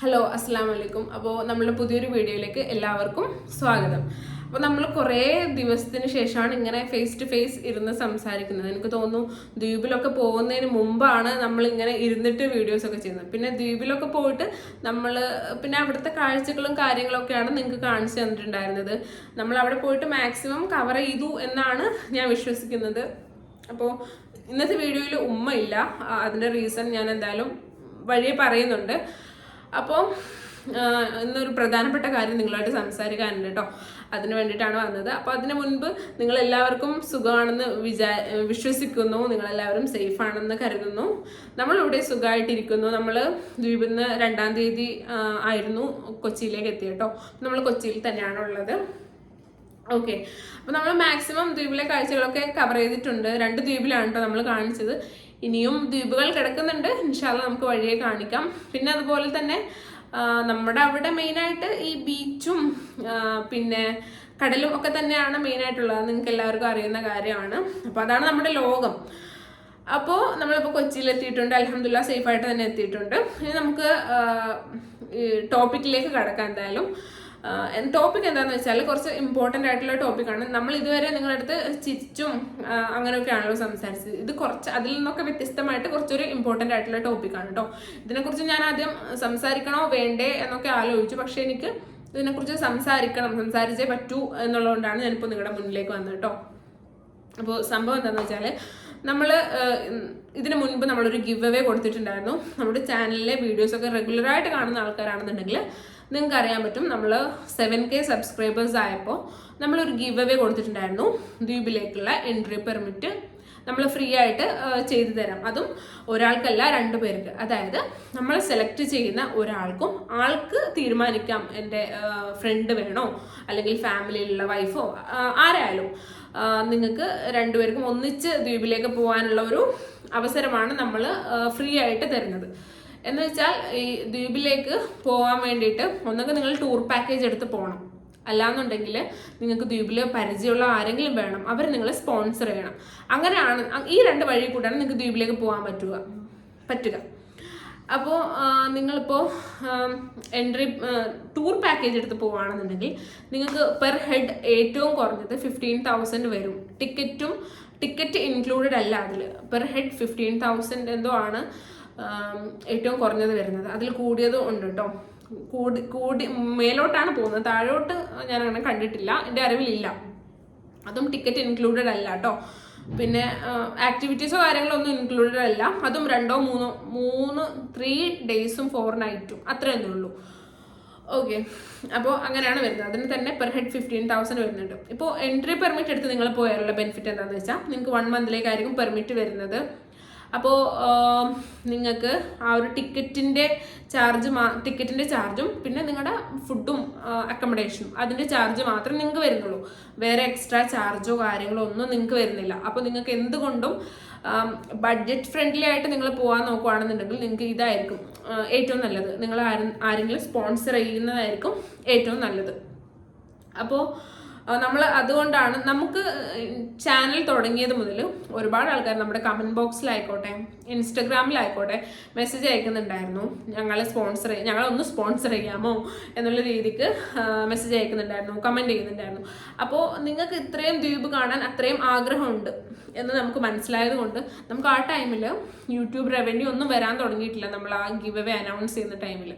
Hello അസ്സാം വലൈക്കും അപ്പോൾ നമ്മുടെ പുതിയൊരു വീഡിയോയിലേക്ക് എല്ലാവർക്കും സ്വാഗതം. അപ്പോൾ നമ്മൾ കുറേ ദിവസത്തിന് ശേഷമാണ് ഇങ്ങനെ ഫേസ് ടു ഫേസ് ഇരുന്ന് സംസാരിക്കുന്നത്. എനിക്ക് തോന്നുന്നു ദ്വീപിലൊക്കെ പോകുന്നതിന് മുമ്പാണ് നമ്മൾ ഇങ്ങനെ ഇരുന്നിട്ട് വീഡിയോസൊക്കെ ചെയ്യുന്നത്. പിന്നെ ദ്വീപിലൊക്കെ പോയിട്ട് നമ്മൾ പിന്നെ അവിടുത്തെ കാഴ്ചകളും കാര്യങ്ങളൊക്കെയാണ് നിങ്ങൾക്ക് കാണിച്ചു തന്നിട്ടുണ്ടായിരുന്നത്. നമ്മൾ അവിടെ പോയിട്ട് മാക്സിമം കവർ ചെയ്തു എന്നാണ് ഞാൻ വിശ്വസിക്കുന്നത്. അപ്പോൾ ഇന്നത്തെ വീഡിയോയിൽ ഉമ്മ ഇല്ല. ആ, അതിന്റെ റീസൺ ഞാൻ എന്തായാലും വഴിയെ പറയുന്നുണ്ട്. അപ്പോൾ ഇന്നൊരു പ്രധാനപ്പെട്ട കാര്യം നിങ്ങളായിട്ട് സംസാരിക്കാനുണ്ട് കേട്ടോ അതിന് വേണ്ടിയിട്ടാണ് വന്നത്. അപ്പോൾ അതിന് മുൻപ് നിങ്ങൾ എല്ലാവർക്കും സുഖമാണെന്ന് വിചാ വിശ്വസിക്കുന്നു. നിങ്ങളെല്ലാവരും സേഫ് ആണെന്ന് കരുതുന്നു. നമ്മളിവിടെ സുഖമായിട്ടിരിക്കുന്നു. നമ്മൾ ദ്വീപിൽ നിന്ന് രണ്ടാം തീയതി ആയിരുന്നു കൊച്ചിയിലേക്ക് എത്തിയ കേട്ടോ നമ്മൾ കൊച്ചിയിൽ തന്നെയാണ് ഉള്ളത്. ഓക്കെ. അപ്പൊ നമ്മൾ മാക്സിമം ദ്വീപിലെ കാഴ്ചകളൊക്കെ കവർ ചെയ്തിട്ടുണ്ട്. രണ്ട് ദ്വീപിലാണ് കേട്ടോ നമ്മൾ കാണിച്ചത്. ഇനിയും ദ്വീപുകൾ കിടക്കുന്നുണ്ട്. ഇൻഷാല്ല നമുക്ക് വഴിയെ കാണിക്കാം. പിന്നെ അതുപോലെ തന്നെ നമ്മുടെ അവിടെ മെയിനായിട്ട് ഈ ബീച്ചും പിന്നെ കടലും ഒക്കെ തന്നെയാണ് മെയിനായിട്ടുള്ളത്. നിങ്ങൾക്ക് എല്ലാവർക്കും അറിയുന്ന കാര്യമാണ്. അപ്പോൾ അതാണ് നമ്മുടെ ലോകം. അപ്പോൾ നമ്മളിപ്പോൾ കൊച്ചിയിൽ എത്തിയിട്ടുണ്ട്. അലഹമില്ല സേഫായിട്ട് തന്നെ എത്തിയിട്ടുണ്ട്. ഇനി നമുക്ക് ടോപ്പിക്കിലേക്ക് കടക്കാം എന്തായാലും. ടോപ്പിക് എന്താണെന്ന് വെച്ചാൽ കുറച്ച് ഇമ്പോർട്ടന്റ് ആയിട്ടുള്ള ടോപ്പിക്കാണ് നമ്മൾ ഇതുവരെ നിങ്ങളുടെ അടുത്ത് ചിരിച്ചും അങ്ങനെയൊക്കെയാണല്ലോ സംസാരിച്ചത്. ഇത് കുറച്ച് അതിൽ നിന്നൊക്കെ വ്യത്യസ്തമായിട്ട് കുറച്ചൊരു ഇമ്പോർട്ടന്റ് ആയിട്ടുള്ള ടോപ്പിക്കാണ് കേട്ടോ ഇതിനെക്കുറിച്ച് ഞാൻ ആദ്യം സംസാരിക്കണോ വേണ്ടേ എന്നൊക്കെ ആലോചിച്ചു. പക്ഷേ എനിക്ക് ഇതിനെക്കുറിച്ച് സംസാരിക്കണം സംസാരിച്ചേ പറ്റൂ എന്നുള്ളതുകൊണ്ടാണ് ഞാനിപ്പോൾ നിങ്ങളുടെ മുന്നിലേക്ക് വന്നത് കേട്ടോ അപ്പോൾ സംഭവം എന്താണെന്ന് വെച്ചാൽ നമ്മൾ ഇതിന് മുൻപ് നമ്മളൊരു ഗിവ് അവേ കൊടുത്തിട്ടുണ്ടായിരുന്നു. നമ്മുടെ ചാനലിലെ വീഡിയോസൊക്കെ റെഗുലറായിട്ട് കാണുന്ന ആൾക്കാരാണെന്നുണ്ടെങ്കിൽ നിങ്ങൾക്ക് അറിയാൻ പറ്റും നമ്മൾ സെവൻ കെ സബ്സ്ക്രൈബേഴ്സ് ആയപ്പോൾ നമ്മളൊരു ഗിവ് അവേ കൊടുത്തിട്ടുണ്ടായിരുന്നു. ദ്വീപിലേക്കുള്ള എൻട്രി പെർമിറ്റ് നമ്മൾ ഫ്രീ ആയിട്ട് ചെയ്തു തരാം. അതും ഒരാൾക്കല്ല രണ്ടു പേർക്ക്. അതായത് നമ്മൾ സെലക്ട് ചെയ്യുന്ന ഒരാൾക്കും ആൾക്ക് തീരുമാനിക്കാം. എന്റെ ഫ്രണ്ട് വേണോ? അല്ലെങ്കിൽ ഫാമിലിയിലുള്ള വൈഫോ ആരായാലും. നിങ്ങൾക്ക് രണ്ടുപേർക്കും ഒന്നിച്ച് ദ്വീപിലേക്ക് പോകാനുള്ള ഒരു അവസരമാണ് നമ്മൾ ഫ്രീ ആയിട്ട് തരുന്നത്. എന്ന് വെച്ചാൽ ഈ ദ്വീപിലേക്ക് പോകാൻ വേണ്ടിയിട്ട് ഒന്നൊക്കെ നിങ്ങൾ ടൂർ പാക്കേജ് എടുത്ത് പോകണം അല്ലാന്നുണ്ടെങ്കിൽ നിങ്ങൾക്ക് ദ്വീപിൽ പരിചയമുള്ള ആരെങ്കിലും വേണം. അവർ നിങ്ങളെ സ്പോൺസർ ചെയ്യണം. അങ്ങനെയാണ് ഈ രണ്ട് വഴി കൂട്ടാണ് നിങ്ങൾക്ക് ദ്വീപിലേക്ക് പോകാൻ പറ്റുക. പറ്റുക. അപ്പോൾ നിങ്ങളിപ്പോൾ എൻട്രി ടൂർ പാക്കേജ് എടുത്ത് പോവുകയാണെന്നുണ്ടെങ്കിൽ നിങ്ങൾക്ക് പെർ ഹെഡ് ഏറ്റവും കുറഞ്ഞത് ഫിഫ്റ്റീൻ തൗസൻഡ് വരും. ടിക്കറ്റും ടിക്കറ്റ് ഇൻക്ലൂഡഡ് അല്ല അതിൽ പെർ ഹെഡ് ഫിഫ്റ്റീൻ തൗസൻഡ് എന്തോ ആണ്. ഏറ്റവും കുറഞ്ഞത് വരുന്നത്. അതിൽ കൂടിയതും ഉണ്ട് കേട്ടോ കൂടി കൂടി മേലോട്ടാണ് പോകുന്നത്. താഴോട്ട് ഞാൻ അങ്ങനെ കണ്ടിട്ടില്ല. എന്റെ അറിവിലില്ല. അതും ടിക്കറ്റ് ഇൻക്ലൂഡഡ് അല്ല കേട്ടോ പിന്നെ ആക്ടിവിറ്റീസോ കാര്യങ്ങളോ ഒന്നും ഇൻക്ലൂഡഡ് അല്ല. അതും രണ്ടോ മൂന്നോ മൂന്ന് ത്രീ ഡേയ്സും ഫോർ നൈറ്റും അത്രയേ ഉള്ളൂ. ഓക്കെ അപ്പോൾ അങ്ങനെയാണ് വരുന്നത്. അതിന് തന്നെ പെർ ഹെഡ് ഫിഫ്റ്റീൻ തൗസൻഡ് വരുന്നുണ്ട്. ഇപ്പോൾ എൻട്രി പെർമിറ്റ് എടുത്ത് നിങ്ങൾ പോയാലുള്ള ബെനിഫിറ്റ് എന്താണെന്ന് വെച്ചാൽ നിങ്ങൾക്ക് വൺ മന്തിലേക്കായിരിക്കും പെർമിറ്റ് വരുന്നത്. അപ്പോൾ നിങ്ങൾക്ക് ആ ഒരു ടിക്കറ്റിന്റെ ചാർജ് മാ ടിക്കറ്റിന്റെ ചാർജും പിന്നെ നിങ്ങളുടെ ഫുഡും അക്കോമഡേഷനും അതിന്റെ ചാർജ് മാത്രം നിങ്ങൾക്ക് വരുന്നുള്ളൂ. വേറെ എക്സ്ട്രാ ചാർജോ കാര്യങ്ങളോ ഒന്നും നിങ്ങൾക്ക് വരുന്നില്ല. അപ്പോൾ നിങ്ങൾക്ക് എന്തുകൊണ്ടും ബഡ്ജറ്റ് ഫ്രണ്ട്ലി ആയിട്ട് നിങ്ങൾ പോകാൻ നോക്കുകയാണെന്നുണ്ടെങ്കിൽ നിങ്ങൾക്ക് ഇതായിരിക്കും ഏറ്റവും നല്ലത്. നിങ്ങൾ ആരെങ്കിലും സ്പോൺസർ ചെയ്യുന്നതായിരിക്കും ഏറ്റവും നല്ലത്. അപ്പോൾ നമ്മൾ അതുകൊണ്ടാണ് നമുക്ക് ചാനൽ തുടങ്ങിയത് മുതൽ ഒരുപാട് ആൾക്കാർ നമ്മുടെ കമന്റ് ബോക്സിലായിക്കോട്ടെ ഇൻസ്റ്റഗ്രാമിലായിക്കോട്ടെ മെസ്സേജ് അയക്കുന്നുണ്ടായിരുന്നു. ഞങ്ങളെ സ്പോൺസർ ഞങ്ങളെ ഒന്ന് സ്പോൺസർ ചെയ്യാമോ എന്നുള്ള രീതിക്ക് മെസ്സേജ് അയക്കുന്നുണ്ടായിരുന്നു കമന്റ് ചെയ്യുന്നുണ്ടായിരുന്നു. അപ്പോൾ നിങ്ങൾക്ക് ഇത്രയും ദ്വീപ് കാണാൻ അത്രയും ആഗ്രഹമുണ്ട് എന്ന് നമുക്ക് മനസ്സിലായത് കൊണ്ട് നമുക്ക് ആ ടൈമിൽ യൂട്യൂബ് റവന്യൂ ഒന്നും വരാൻ തുടങ്ങിയിട്ടില്ല നമ്മൾ ആ ഗിവ് അവേ അനൗൺസ് ചെയ്യുന്ന ടൈമിൽ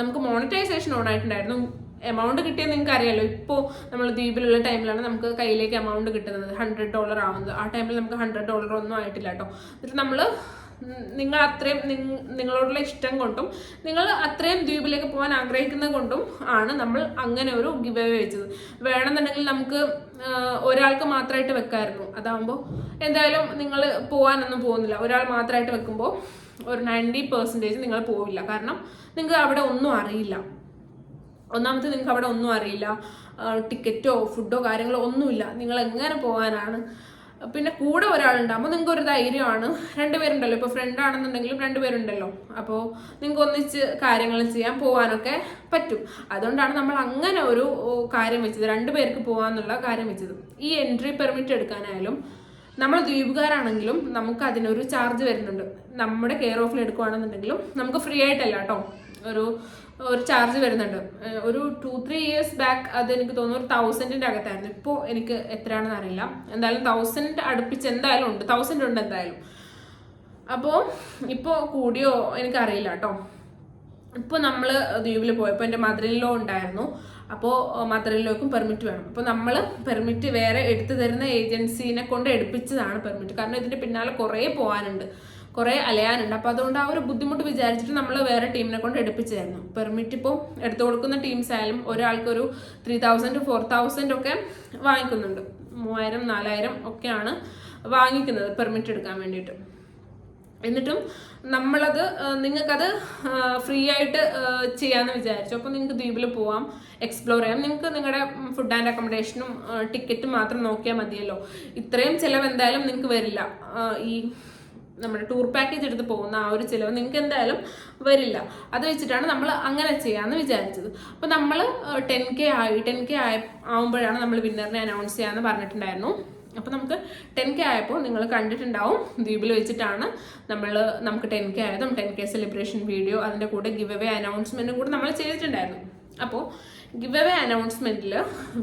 നമുക്ക് മോണിറ്റൈസേഷൻ ഓൺ ആയിട്ടുണ്ടായിരുന്നു. എമൗണ്ട് കിട്ടിയത് നിങ്ങൾക്ക് അറിയാലോ ഇപ്പോൾ നമ്മൾ ദ്വീപിലുള്ള ടൈമിലാണ് നമുക്ക് കയ്യിലേക്ക് എമൗണ്ട് കിട്ടുന്നത്. ഹൺഡ്രഡ് ഡോളർ ആവുന്നത്. ആ ടൈമിൽ നമുക്ക് ഹൺഡ്രഡ് ഡോളർ ഒന്നും ആയിട്ടില്ല കേട്ടോ. എന്നിട്ട് നമ്മൾ നിങ്ങൾ അത്രയും നിങ് നിങ്ങളോടുള്ള ഇഷ്ടം കൊണ്ടും നിങ്ങൾ അത്രയും ദ്വീപിലേക്ക് പോകാൻ ആഗ്രഹിക്കുന്നത് കൊണ്ടും ആണ് നമ്മൾ അങ്ങനെ ഒരു ഗിവ് വെച്ചത്. വേണമെന്നുണ്ടെങ്കിൽ നമുക്ക് ഒരാൾക്ക് മാത്രമായിട്ട് വെക്കായിരുന്നു. അതാകുമ്പോൾ എന്തായാലും നിങ്ങൾ പോകാനൊന്നും പോകുന്നില്ല. ഒരാൾ മാത്രമായിട്ട് വെക്കുമ്പോൾ ഒരു നയന്റി പെർസെന്റേജ് നിങ്ങൾ പോവില്ല. കാരണം നിങ്ങൾക്ക് അവിടെ ഒന്നും അറിയില്ല. ഒന്നാമത്തെ നിങ്ങൾക്ക് അവിടെ ഒന്നും അറിയില്ല. ടിക്കറ്റോ ഫുഡോ കാര്യങ്ങളോ ഒന്നുമില്ല. നിങ്ങൾ എങ്ങനെ പോകാനാണ്? പിന്നെ കൂടെ ഒരാളുണ്ടാകുമ്പോൾ നിങ്ങൾക്ക് ഒരു ധൈര്യമാണ്. രണ്ടുപേരുണ്ടല്ലോ. ഇപ്പോൾ ഫ്രണ്ട് ആണെന്നുണ്ടെങ്കിലും രണ്ടുപേരുണ്ടല്ലോ. അപ്പോൾ നിങ്ങൾക്ക് ഒന്നിച്ച് കാര്യങ്ങൾ ചെയ്യാൻ പോകാനൊക്കെ പറ്റും. അതുകൊണ്ടാണ് നമ്മൾ അങ്ങനെ ഒരു കാര്യം വെച്ചത്. രണ്ടുപേർക്ക് പോകാമെന്നുള്ള കാര്യം വെച്ചത്. ഈ എൻട്രി പെർമിറ്റ് എടുക്കാനായാലും നമ്മൾ ദ്വീപുകാരാണെങ്കിലും നമുക്ക് അതിനൊരു ചാർജ് വരുന്നുണ്ട്. നമ്മുടെ കെയർ ഓഫിൽ എടുക്കുകയാണെന്നുണ്ടെങ്കിലും നമുക്ക് ഫ്രീ ആയിട്ടല്ല കേട്ടോ. ഒരു ഒരു ചാർജ് വരുന്നുണ്ട്. ഒരു ടു ത്രീ ഇയേഴ്സ് ബാക്ക് അത് എനിക്ക് തോന്നുന്നു ഒരു തൗസൻഡിന്റെ അകത്തായിരുന്നു. ഇപ്പോൾ എനിക്ക് എത്രയാണെന്ന് അറിയില്ല. എന്തായാലും തൗസൻഡ് അടുപ്പിച്ച് എന്തായാലും ഉണ്ട്. തൗസൻഡ് ഉണ്ട് എന്തായാലും. അപ്പോൾ ഇപ്പോൾ കൂടിയോ എനിക്കറിയില്ല കേട്ടോ ഇപ്പോൾ നമ്മൾ ദ്വീപിൽ പോയപ്പോൾ എന്റെ മദറിലോ ഉണ്ടായിരുന്നു. അപ്പോൾ മദറിലോക്കും പെർമിറ്റ് വേണം. അപ്പോൾ നമ്മൾ പെർമിറ്റ് വേറെ എടുത്തു തരുന്ന ഏജൻസീനെ കൊണ്ട് എടുപ്പിച്ചതാണ് പെർമിറ്റ് കാരണം ഇതിന്റെ പിന്നാലെ കുറേ പോകാനുണ്ട് കുറേ അലയാനുണ്ട്. അപ്പോൾ അതുകൊണ്ട് ആ ഒരു ബുദ്ധിമുട്ട് വിചാരിച്ചിട്ട് നമ്മൾ വേറെ ടീമിനെ കൊണ്ട് എടുപ്പിച്ചായിരുന്നു. പെർമിറ്റ് ഇപ്പോൾ എടുത്തു കൊടുക്കുന്ന ടീംസ് ആയാലും ഒരാൾക്കൊരു ത്രീ തൗസൻഡ് ഫോർ തൗസൻഡ് ഒക്കെ വാങ്ങിക്കുന്നുണ്ട്. മൂവായിരം നാലായിരം ഒക്കെയാണ് വാങ്ങിക്കുന്നത് പെർമിറ്റ് എടുക്കാൻ വേണ്ടിയിട്ട്. എന്നിട്ടും നമ്മളത് നിങ്ങൾക്കത് ഫ്രീ ആയിട്ട് ചെയ്യാമെന്ന് വിചാരിച്ചു. അപ്പോൾ നിങ്ങൾക്ക് ദ്വീപിൽ പോവാം എക്സ്പ്ലോർ ചെയ്യാം. നിങ്ങൾക്ക് നിങ്ങളുടെ ഫുഡ് ആൻഡ് അക്കോമഡേഷനും ടിക്കറ്റും മാത്രം നോക്കിയാൽ മതിയല്ലോ. ഇത്രയും ചിലവ് എന്തായാലും നിങ്ങൾക്ക് വരില്ല. ഈ നമ്മുടെ ടൂർ പാക്കേജ് എടുത്ത് പോകുന്ന ആ ഒരു ചിലവ് നിങ്ങൾക്ക് എന്തായാലും വരില്ല. അത് വെച്ചിട്ടാണ് നമ്മൾ അങ്ങനെ ചെയ്യാമെന്ന് വിചാരിച്ചത്. അപ്പോൾ നമ്മൾ ടെൻ കെ ആയി ടെൻ കെ ആയ ആവുമ്പോഴാണ് നമ്മൾ വിന്നറിനെ അനൗൺസ് ചെയ്യാമെന്ന് പറഞ്ഞിട്ടുണ്ടായിരുന്നു. അപ്പോൾ നമുക്ക് ടെൻ കെ ആയപ്പോൾ നിങ്ങൾ കണ്ടിട്ടുണ്ടാവും. ദ്വീപിൽ വെച്ചിട്ടാണ് നമ്മൾ നമുക്ക് ടെൻ കെ ആയതും ടെൻ കെ സെലിബ്രേഷൻ വീഡിയോ അതിന്റെ കൂടെ ഗിവ് അവേ അനൗൺസ്മെന്റും കൂടെ നമ്മൾ ചെയ്തിട്ടുണ്ടായിരുന്നു. അപ്പോൾ ഗിവ് അവേ അനൗൺസ്മെന്റിൽ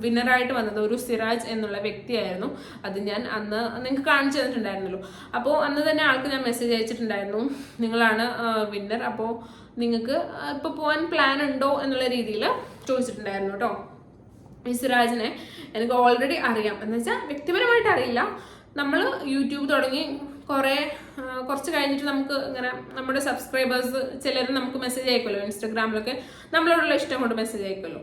വിന്നറായിട്ട് വന്നത് ഒരു സിറാജ് എന്നുള്ള വ്യക്തിയായിരുന്നു. അത് ഞാൻ അന്ന് നിങ്ങൾക്ക് കാണിച്ചു തന്നിട്ടുണ്ടായിരുന്നല്ലോ. അപ്പോൾ അന്ന് തന്നെ ആൾക്ക് ഞാൻ മെസ്സേജ് അയച്ചിട്ടുണ്ടായിരുന്നു. നിങ്ങളാണ് വിന്നർ അപ്പോൾ നിങ്ങൾക്ക് ഇപ്പോൾ പോകാൻ പ്ലാൻ ഉണ്ടോ എന്നുള്ള രീതിയിൽ ചോദിച്ചിട്ടുണ്ടായിരുന്നു കേട്ടോ. ഈ സിറാജിനെ എനിക്ക് ഓൾറെഡി അറിയാം. എന്ന് വെച്ചാൽ വ്യക്തിപരമായിട്ട് അറിയില്ല. നമ്മൾ യൂട്യൂബ് തുടങ്ങി കുറേ കുറച്ച് കഴിഞ്ഞിട്ട് നമുക്ക് ഇങ്ങനെ നമ്മുടെ സബ്സ്ക്രൈബേഴ്സ് ചിലർ നമുക്ക് മെസ്സേജ് അയക്കുമല്ലോ ഇൻസ്റ്റഗ്രാമിലൊക്കെ. നമ്മളോടുള്ള ഇഷ്ടം കൊണ്ട് മെസ്സേജ് അയക്കുമല്ലോ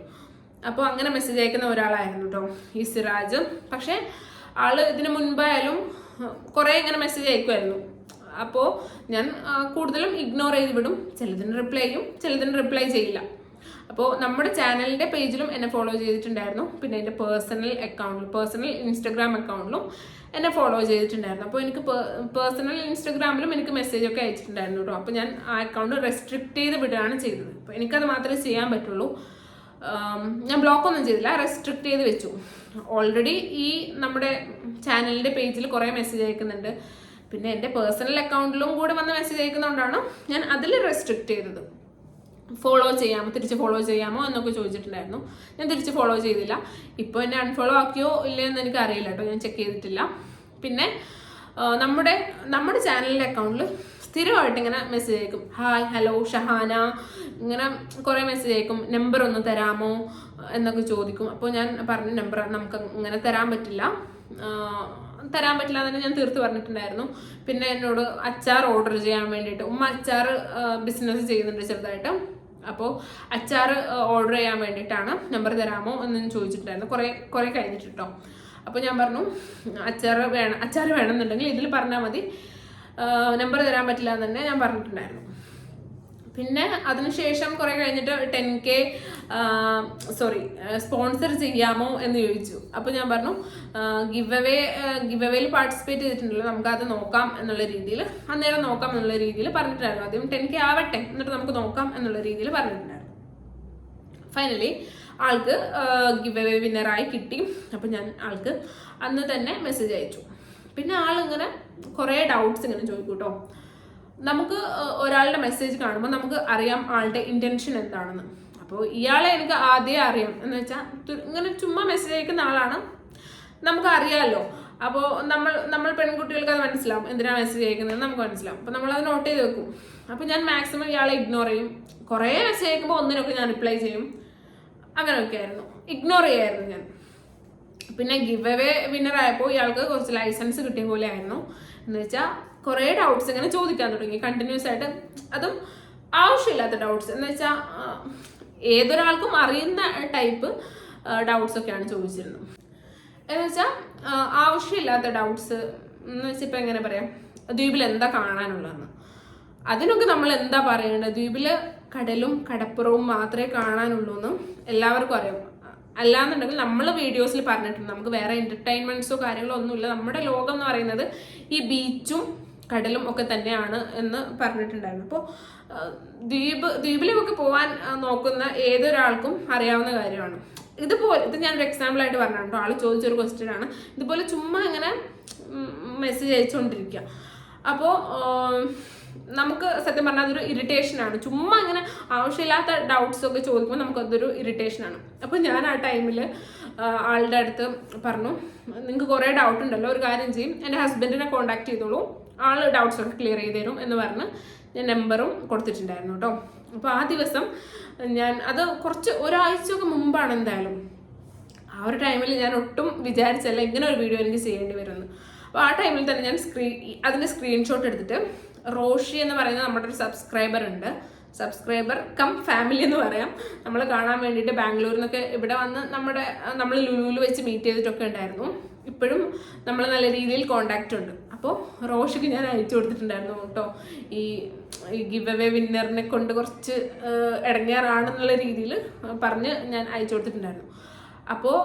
അപ്പോൾ അങ്ങനെ മെസ്സേജ് അയക്കുന്ന ഒരാളായിരുന്നു കേട്ടോ ഈ സിറാജ് പക്ഷേ ആൾ ഇതിന് മുൻപായാലും കുറേ ഇങ്ങനെ മെസ്സേജ് അയക്കുമായിരുന്നു അപ്പോൾ ഞാൻ കൂടുതലും ഇഗ്നോർ ചെയ്ത് വിടും. ചിലതിന് റിപ്ലൈ ചെയ്യും ചിലതിന് റിപ്ലൈ ചെയ്യില്ല. അപ്പോൾ നമ്മുടെ ചാനലിന്റെ പേജിലും എന്നെ ഫോളോ ചെയ്തിട്ടുണ്ടായിരുന്നു. പിന്നെ എന്റെ പേഴ്സണൽ അക്കൗണ്ടിൽ പേഴ്സണൽ ഇൻസ്റ്റഗ്രാം അക്കൗണ്ടിലും എന്നെ ഫോളോ ചെയ്തിട്ടുണ്ടായിരുന്നു. അപ്പോൾ എനിക്ക് പേഴ്സണൽ ഇൻസ്റ്റഗ്രാമിലും എനിക്ക് മെസ്സേജ് ഒക്കെ അയച്ചിട്ടുണ്ടായിരുന്നു കേട്ടോ അപ്പോൾ ഞാൻ ആ അക്കൗണ്ട് റെസ്ട്രിക്ട് ചെയ്ത് വിടുകയാണ് ചെയ്തത്. അപ്പോൾ എനിക്കത് മാത്രമേ ചെയ്യാൻ പറ്റുള്ളൂ. ഞാൻ ബ്ലോക്ക് ഒന്നും ചെയ്തില്ല. റെസ്ട്രിക്ട് ചെയ്ത് വെച്ചു. ഓൾറെഡി ഈ നമ്മുടെ ചാനലിന്റെ പേജിൽ കുറേ മെസ്സേജ് അയക്കുന്നുണ്ട്. പിന്നെ എന്റെ പേഴ്സണൽ അക്കൗണ്ടിലും കൂടെ വന്ന് മെസ്സേജ് അയക്കുന്നതുകൊണ്ടാണ് ഞാൻ അതിൽ റെസ്ട്രിക്ട് ചെയ്തത്. ഫോളോ ചെയ്യാമോ തിരിച്ച് ഫോളോ ചെയ്യാമോ എന്നൊക്കെ ചോദിച്ചിട്ടുണ്ടായിരുന്നു. ഞാൻ തിരിച്ച് ഫോളോ ചെയ്തില്ല. ഇപ്പോൾ എന്നെ അൺഫോളോ ആക്കിയോ ഇല്ലയോ എന്ന് എനിക്ക് അറിയില്ല കേട്ടോ ഞാൻ ചെക്ക് ചെയ്തിട്ടില്ല. പിന്നെ നമ്മുടെ നമ്മുടെ ചാനലിന്റെ അക്കൗണ്ടിൽ സ്ഥിരമായിട്ട് ഇങ്ങനെ മെസ്സേജ് അയക്കും. Hi hello Shahana. ഇങ്ങനെ കുറേ മെസ്സേജ് അയക്കും. നമ്പർ ഒന്ന് തരാമോ? എന്നൊക്കെ ചോദിക്കും. അപ്പോൾ ഞാൻ പറഞ്ഞ നമ്പർ നമുക്ക് ഇങ്ങനെ തരാൻ പറ്റില്ല. തരാൻ പറ്റില്ല എന്ന് ഞാൻ തീർത്ത് പറഞ്ഞിട്ടുണ്ടായിരുന്നു. പിന്നെ എന്നോട് അച്ചാർ ഓർഡർ ചെയ്യാൻ വേണ്ടിയിട്ട്. ഉമ്മ അച്ചാർ ബിസിനസ് ചെയ്യുന്നുണ്ട് ചെറുതായിട്ട്. അപ്പോൾ അച്ചാർ ഓർഡർ ചെയ്യാൻ വേണ്ടിയിട്ടാണ് നമ്പർ തരാമോ എന്ന് ചോദിച്ചിട്ടുണ്ടായിരുന്നു. കുറേ കുറേ കഴിഞ്ഞിട്ട് കേട്ടോ അപ്പോൾ ഞാൻ പറഞ്ഞു അച്ചാർ വേണം അച്ചാർ വേണമെന്നുണ്ടെങ്കിൽ ഇതിൽ പറഞ്ഞാൽ മതി. നമ്പർ തരാൻ പറ്റില്ല എന്ന് തന്നെ ഞാൻ പറഞ്ഞിട്ടുണ്ടായിരുന്നു. പിന്നെ അതിനുശേഷം കുറെ കഴിഞ്ഞിട്ട് ടെൻ കെ സോറി സ്പോൺസർ ചെയ്യാമോ എന്ന് ചോദിച്ചു. അപ്പോൾ ഞാൻ പറഞ്ഞു ഗിവ് അവേ ഗിവ് അവേയിൽ പാർട്ടിസിപ്പേറ്റ് ചെയ്തിട്ടുണ്ടല്ലോ നമുക്ക് അത് നോക്കാം എന്നുള്ള രീതിയിൽ അന്നേരം നോക്കാം എന്നുള്ള രീതിയിൽ പറഞ്ഞിട്ടുണ്ടായിരുന്നു. ആദ്യം ടെൻ കെ ആവട്ടെ എന്നിട്ട് നമുക്ക് നോക്കാം എന്നുള്ള രീതിയിൽ പറഞ്ഞിട്ടുണ്ടായിരുന്നു. ഫൈനലി ആൾക്ക് ഗിവ് അവേ വിന്നറായി കിട്ടി. അപ്പം ഞാൻ ആൾക്ക് അന്ന് തന്നെ മെസ്സേജ് അയച്ചു. പിന്നെ ആളിങ്ങനെ കുറേ ഡൗട്ട്സ് ഇങ്ങനെ ചോദിക്കും കേട്ടോ നമുക്ക് ഒരാളുടെ മെസ്സേജ് കാണുമ്പോൾ നമുക്ക് അറിയാം ആളുടെ ഇന്റൻഷൻ എന്താണെന്ന്. അപ്പോൾ ഇയാളെ എനിക്ക് ആദ്യം അറിയാം. എന്ന് വെച്ചാൽ ഇങ്ങനെ ചുമ്മാ മെസ്സേജ് അയക്കുന്ന ആളാണ്. നമുക്ക് അറിയാമല്ലോ അപ്പോൾ നമ്മൾ നമ്മൾ പെൺകുട്ടികൾക്ക് അത് മനസ്സിലാവും. എന്തിനാണ് മെസ്സേജ് അയക്കുന്നത് നമുക്ക് മനസ്സിലാവും. അപ്പോൾ നമ്മൾ അത് നോട്ട് ചെയ്ത് വെക്കും. അപ്പോൾ ഞാൻ മാക്സിമം ഇയാളെ ഇഗ്നോർ ചെയ്യും. കുറേ മെസ്സേജ് അയക്കുമ്പോൾ ഒന്നിനൊക്കെ ഞാൻ റിപ്ലൈ ചെയ്യും. അങ്ങനെയൊക്കെ ആയിരുന്നു. ഇഗ്നോർ ചെയ്യായിരുന്നു ഞാൻ. പിന്നെ ഗിവ് അവേ വിന്നർ ആയപ്പോൾ ഇയാൾക്ക് കുറച്ച് ലൈസൻസ് കിട്ടിയ പോലെ ആയിരുന്നു. എന്ന് വെച്ചാൽ കുറേ ഡൗട്ട്സ് ഇങ്ങനെ ചോദിക്കാൻ തുടങ്ങി. കണ്ടിന്യൂസ് ആയിട്ട് അതും ആവശ്യമില്ലാത്ത ഡൗട്ട്സ് എന്ന് വെച്ചാൽ ഏതൊരാൾക്കും അറിയുന്ന ടൈപ്പ് ഡൗട്ട്സ് ഒക്കെയാണ് ചോദിച്ചിരുന്നത്. എന്ന് വെച്ചാൽ ആവശ്യമില്ലാത്ത ഡൗട്ട്സ് എന്ന് വെച്ചാൽ ഇപ്പം എങ്ങനെ പറയാം? ദ്വീപിൽ എന്താ കാണാനുള്ളതെന്ന്. അതിനൊക്കെ നമ്മൾ എന്താ പറയേണ്ടത്? ദ്വീപിൽ കടലും കടപ്പുറവും മാത്രമേ കാണാനുള്ളൂ എന്ന് എല്ലാവർക്കും അറിയാം. അല്ലാന്നുണ്ടെങ്കിൽ നമ്മൾ വീഡിയോസിൽ പറഞ്ഞിട്ടുണ്ട്. നമുക്ക് വേറെ എന്റർടൈൻമെന്റ്സോ കാര്യങ്ങളോ ഒന്നുമില്ല. നമ്മുടെ ലോകം എന്ന് പറയുന്നത് ഈ ബീച്ചും കടലും ഒക്കെ തന്നെയാണ് എന്ന് പറഞ്ഞിട്ടുണ്ടായിരുന്നു. അപ്പോൾ ദ്വീപ് ദ്വീപിലേക്ക് പോകാൻ നോക്കുന്ന ഏതൊരാൾക്കും അറിയാവുന്ന കാര്യമാണ്. ഇതുപോലെ ഇത് ഞാനൊരു എക്സാമ്പിൾ ആയിട്ട് പറഞ്ഞു കേട്ടോ. ആൾ ചോദിച്ചൊരു ക്വസ്റ്റ്യൻ ആണ്. ഇതുപോലെ ചുമ്മാ ഇങ്ങനെ മെസ്സേജ് അയച്ചുകൊണ്ടിരിക്കുക അപ്പോൾ നമുക്ക് സത്യം പറഞ്ഞാൽ അതൊരു ഇറിറ്റേഷനാണ് ചുമ്മാ അങ്ങനെ ആവശ്യമില്ലാത്ത ഡൗട്ട്സ് ഒക്കെ ചോദിക്കുമ്പോൾ നമുക്കതൊരു ഇറിറ്റേഷനാണ് അപ്പോൾ ഞാൻ ആ ടൈമിൽ ആളുടെ അടുത്ത് പറഞ്ഞു നിങ്ങൾക്ക് കുറേ ഡൗട്ട് ഉണ്ടല്ലോ ഒരു കാര്യം ചെയ്യും. എന്റെ ഹസ്ബൻഡിനെ കോൺടാക്ട് ചെയ്തോളൂ. ആൾ ഡൗട്ട്സ് ഒക്കെ ക്ലിയർ ചെയ്ത് തരും എന്ന് പറഞ്ഞ് ഞാൻ നമ്പറും കൊടുത്തിട്ടുണ്ടായിരുന്നു കേട്ടോ അപ്പോൾ ആ ദിവസം ഞാൻ അത് കുറച്ച് ഒരാഴ്ചയൊക്കെ മുമ്പാണ് എന്തായാലും. ആ ഒരു ടൈമിൽ ഞാൻ ഒട്ടും വിചാരിച്ചല്ല ഇങ്ങനെ ഒരു വീഡിയോ എനിക്ക് ചെയ്യേണ്ടി വരുമെന്ന് അപ്പോൾ ആ ടൈമിൽ തന്നെ ഞാൻ സ്ക്രീൻ അതിന്റെ സ്ക്രീൻഷോട്ട് എടുത്തിട്ട് റോഷി എന്ന് പറയുന്ന നമ്മുടെ ഒരു സബ്സ്ക്രൈബർ ഉണ്ട്. സബ്സ്ക്രൈബർ കം ഫാമിലി എന്ന് പറയാം. നമ്മൾ കാണാൻ വേണ്ടിയിട്ട് ബാംഗ്ലൂരിൽ നിന്നൊക്കെ ഇവിടെ വന്ന് നമ്മുടെ നമ്മൾ ലുലുവിൽ വെച്ച് മീറ്റ് ചെയ്തിട്ടൊക്കെ ഉണ്ടായിരുന്നു. ഇപ്പോഴും നമ്മൾ നല്ല രീതിയിൽ കോണ്ടാക്റ്റ് ഉണ്ട്. അപ്പോൾ റോഷിക്ക് ഞാൻ അയച്ചു കൊടുത്തിട്ടുണ്ടായിരുന്നു കേട്ടോ. ഈ ഗിവ് അവേ വിന്നറിനെ കൊണ്ട് കുറച്ച് ഇടങ്ങാറാണെന്നുള്ള രീതിയിൽ പറഞ്ഞ് ഞാൻ അയച്ചു കൊടുത്തിട്ടുണ്ടായിരുന്നു. അപ്പോൾ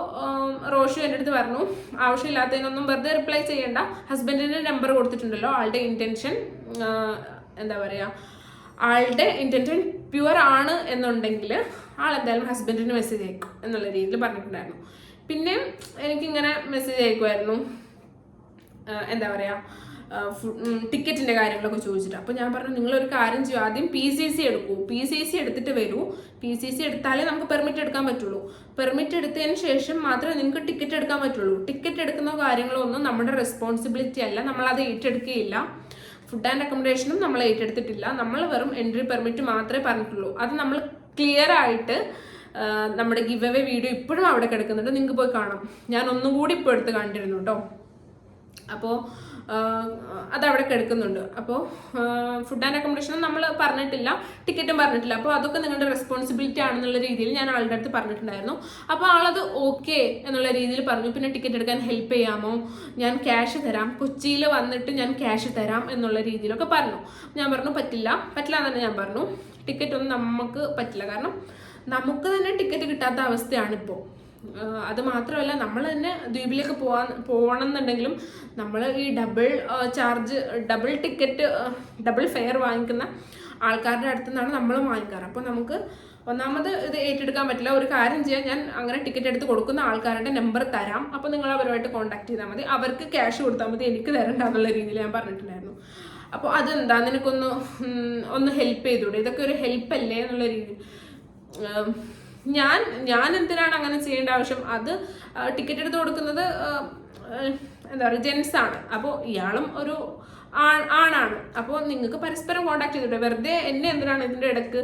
റോഷു എന്റെ അടുത്ത് പറഞ്ഞു ആവശ്യമില്ലാത്തതിനൊന്നും വെറുതെ റിപ്ലൈ ചെയ്യേണ്ട. ഹസ്ബൻഡിന്റെ നമ്പർ കൊടുത്തിട്ടുണ്ടല്ലോ ആളുടെ ഇന്റൻഷൻ എന്താ പറയുക ആളുടെ ഇന്റൻഷൻ പ്യുവർ ആണ് എന്നുണ്ടെങ്കിൽ ആൾ എന്തായാലും ഹസ്ബൻഡിന് മെസ്സേജ് അയക്കും എന്നുള്ള രീതിയിൽ പറഞ്ഞിട്ടുണ്ടായിരുന്നു. പിന്നെ എനിക്കിങ്ങനെ മെസ്സേജ് അയക്കുമായിരുന്നു. എന്താ പറയുക ടിക്കറ്റിന്റെ കാര്യങ്ങളൊക്കെ ചോദിച്ചിട്ട്. അപ്പോൾ ഞാൻ പറഞ്ഞു നിങ്ങളൊരു കാര്യം ചെയ്യും. ആദ്യം പി സി സി എടുക്കൂ. പി സി സി എടുത്തിട്ട് വരൂ. പി സി സി എടുത്താലേ നമുക്ക് പെർമിറ്റ് എടുക്കാൻ പറ്റുള്ളൂ. പെർമിറ്റ് എടുത്തതിന് ശേഷം മാത്രമേ നിങ്ങൾക്ക് ടിക്കറ്റ് എടുക്കാൻ പറ്റുള്ളൂ. ടിക്കറ്റ് എടുക്കുന്ന കാര്യങ്ങളൊന്നും നമ്മുടെ റെസ്പോൺസിബിലിറ്റി അല്ല. നമ്മളത് ഏറ്റെടുക്കുകയില്ല. ഫുഡ് ആൻഡ് അക്കോമഡേഷനും നമ്മൾ ഏറ്റെടുത്തിട്ടില്ല. നമ്മൾ വെറും എൻട്രി പെർമിറ്റ് മാത്രമേ പറഞ്ഞിട്ടുള്ളൂ. അത് നമ്മൾ ക്ലിയർ ആയിട്ട് നമ്മുടെ ഗിവ് അവേ വീഡിയോ ഇപ്പോഴും അവിടെ കിടക്കുന്നുണ്ട്. നിങ്ങൾക്ക് പോയി കാണാം. ഞാൻ ഒന്നും കൂടി ഇപ്പോൾ എടുത്ത് കണ്ടിരുന്നു കേട്ടോ അപ്പോൾ അതവിടെ കിടക്കുന്നുണ്ട്. അപ്പോൾ ഫുഡ് ആൻഡ് അക്കോമഡേഷനും നമ്മൾ പറഞ്ഞിട്ടില്ല. ടിക്കറ്റും പറഞ്ഞിട്ടില്ല. അപ്പോൾ അതൊക്കെ നിങ്ങളുടെ റെസ്പോൺസിബിലിറ്റി ആണെന്നുള്ള രീതിയിൽ ഞാൻ ആളുടെ അടുത്ത് പറഞ്ഞിട്ടുണ്ടായിരുന്നു. അപ്പോൾ ആളത് ഓക്കെ എന്നുള്ള രീതിയിൽ പറഞ്ഞു. പിന്നെ ടിക്കറ്റ് എടുക്കാൻ ഹെൽപ്പ് ചെയ്യാമോ? ഞാൻ ക്യാഷ് തരാം. കൊച്ചിയിൽ വന്നിട്ട് ഞാൻ ക്യാഷ് തരാം എന്നുള്ള രീതിയിലൊക്കെ പറഞ്ഞു. ഞാൻ പറഞ്ഞു പറ്റില്ല. പറ്റില്ല എന്ന് തന്നെ ഞാൻ പറഞ്ഞു. ടിക്കറ്റ് ഒന്നും നമുക്ക് പറ്റില്ല. കാരണം നമുക്ക് തന്നെ ടിക്കറ്റ് കിട്ടാത്ത അവസ്ഥയാണ് ഇപ്പോൾ അത് മാത്രമല്ല നമ്മൾ തന്നെ ദ്വീപിലേക്ക് പോകാൻ പോകണം എന്നുണ്ടെങ്കിലും നമ്മൾ ഈ double charge double ticket double fare വാങ്ങിക്കുന്ന ആൾക്കാരുടെ അടുത്തു നിന്നാണ് നമ്മൾ വാങ്ങിക്കാറ്. അപ്പോൾ നമുക്ക് ഒന്നാമത് ഇത് ഏറ്റെടുക്കാൻ പറ്റില്ല. ഒരു കാര്യം ചെയ്യാൻ ഞാൻ അങ്ങനെ ടിക്കറ്റ് എടുത്ത് കൊടുക്കുന്ന ആൾക്കാരുടെ നമ്പർ തരാം. അപ്പോൾ നിങ്ങൾ അവരുമായിട്ട് കോൺടാക്ട് ചെയ്താൽ മതി. അവർക്ക് ക്യാഷ് കൊടുത്താൽ മതി. എനിക്ക് തരണ്ട എന്നുള്ള രീതിയിൽ ഞാൻ പറഞ്ഞിട്ടുണ്ടായിരുന്നു. അപ്പോൾ അതെന്താ? നിനക്കൊന്ന് ഒന്ന് ഹെൽപ്പ് ചെയ്തൂടെ? ഇതൊക്കെ ഒരു ഹെൽപ്പ് അല്ലേ എന്നുള്ള രീതിയിൽ ഞാൻ ഞാൻ എന്തിനാണ് അങ്ങനെ ചെയ്യേണ്ട ആവശ്യം? അത് ടിക്കറ്റ് എടുത്ത് കൊടുക്കുന്നത് എന്താ പറയുക ജെൻസ് ആണ്. അപ്പോൾ ഇയാളും ഒരു ആൺ ആണാണ്. അപ്പോൾ നിങ്ങൾക്ക് പരസ്പരം കോണ്ടാക്ട് ചെയ്തിട്ട് വെറുതെ എന്നെ എന്തിനാണ് ഇതിന്റെ ഇടയ്ക്ക്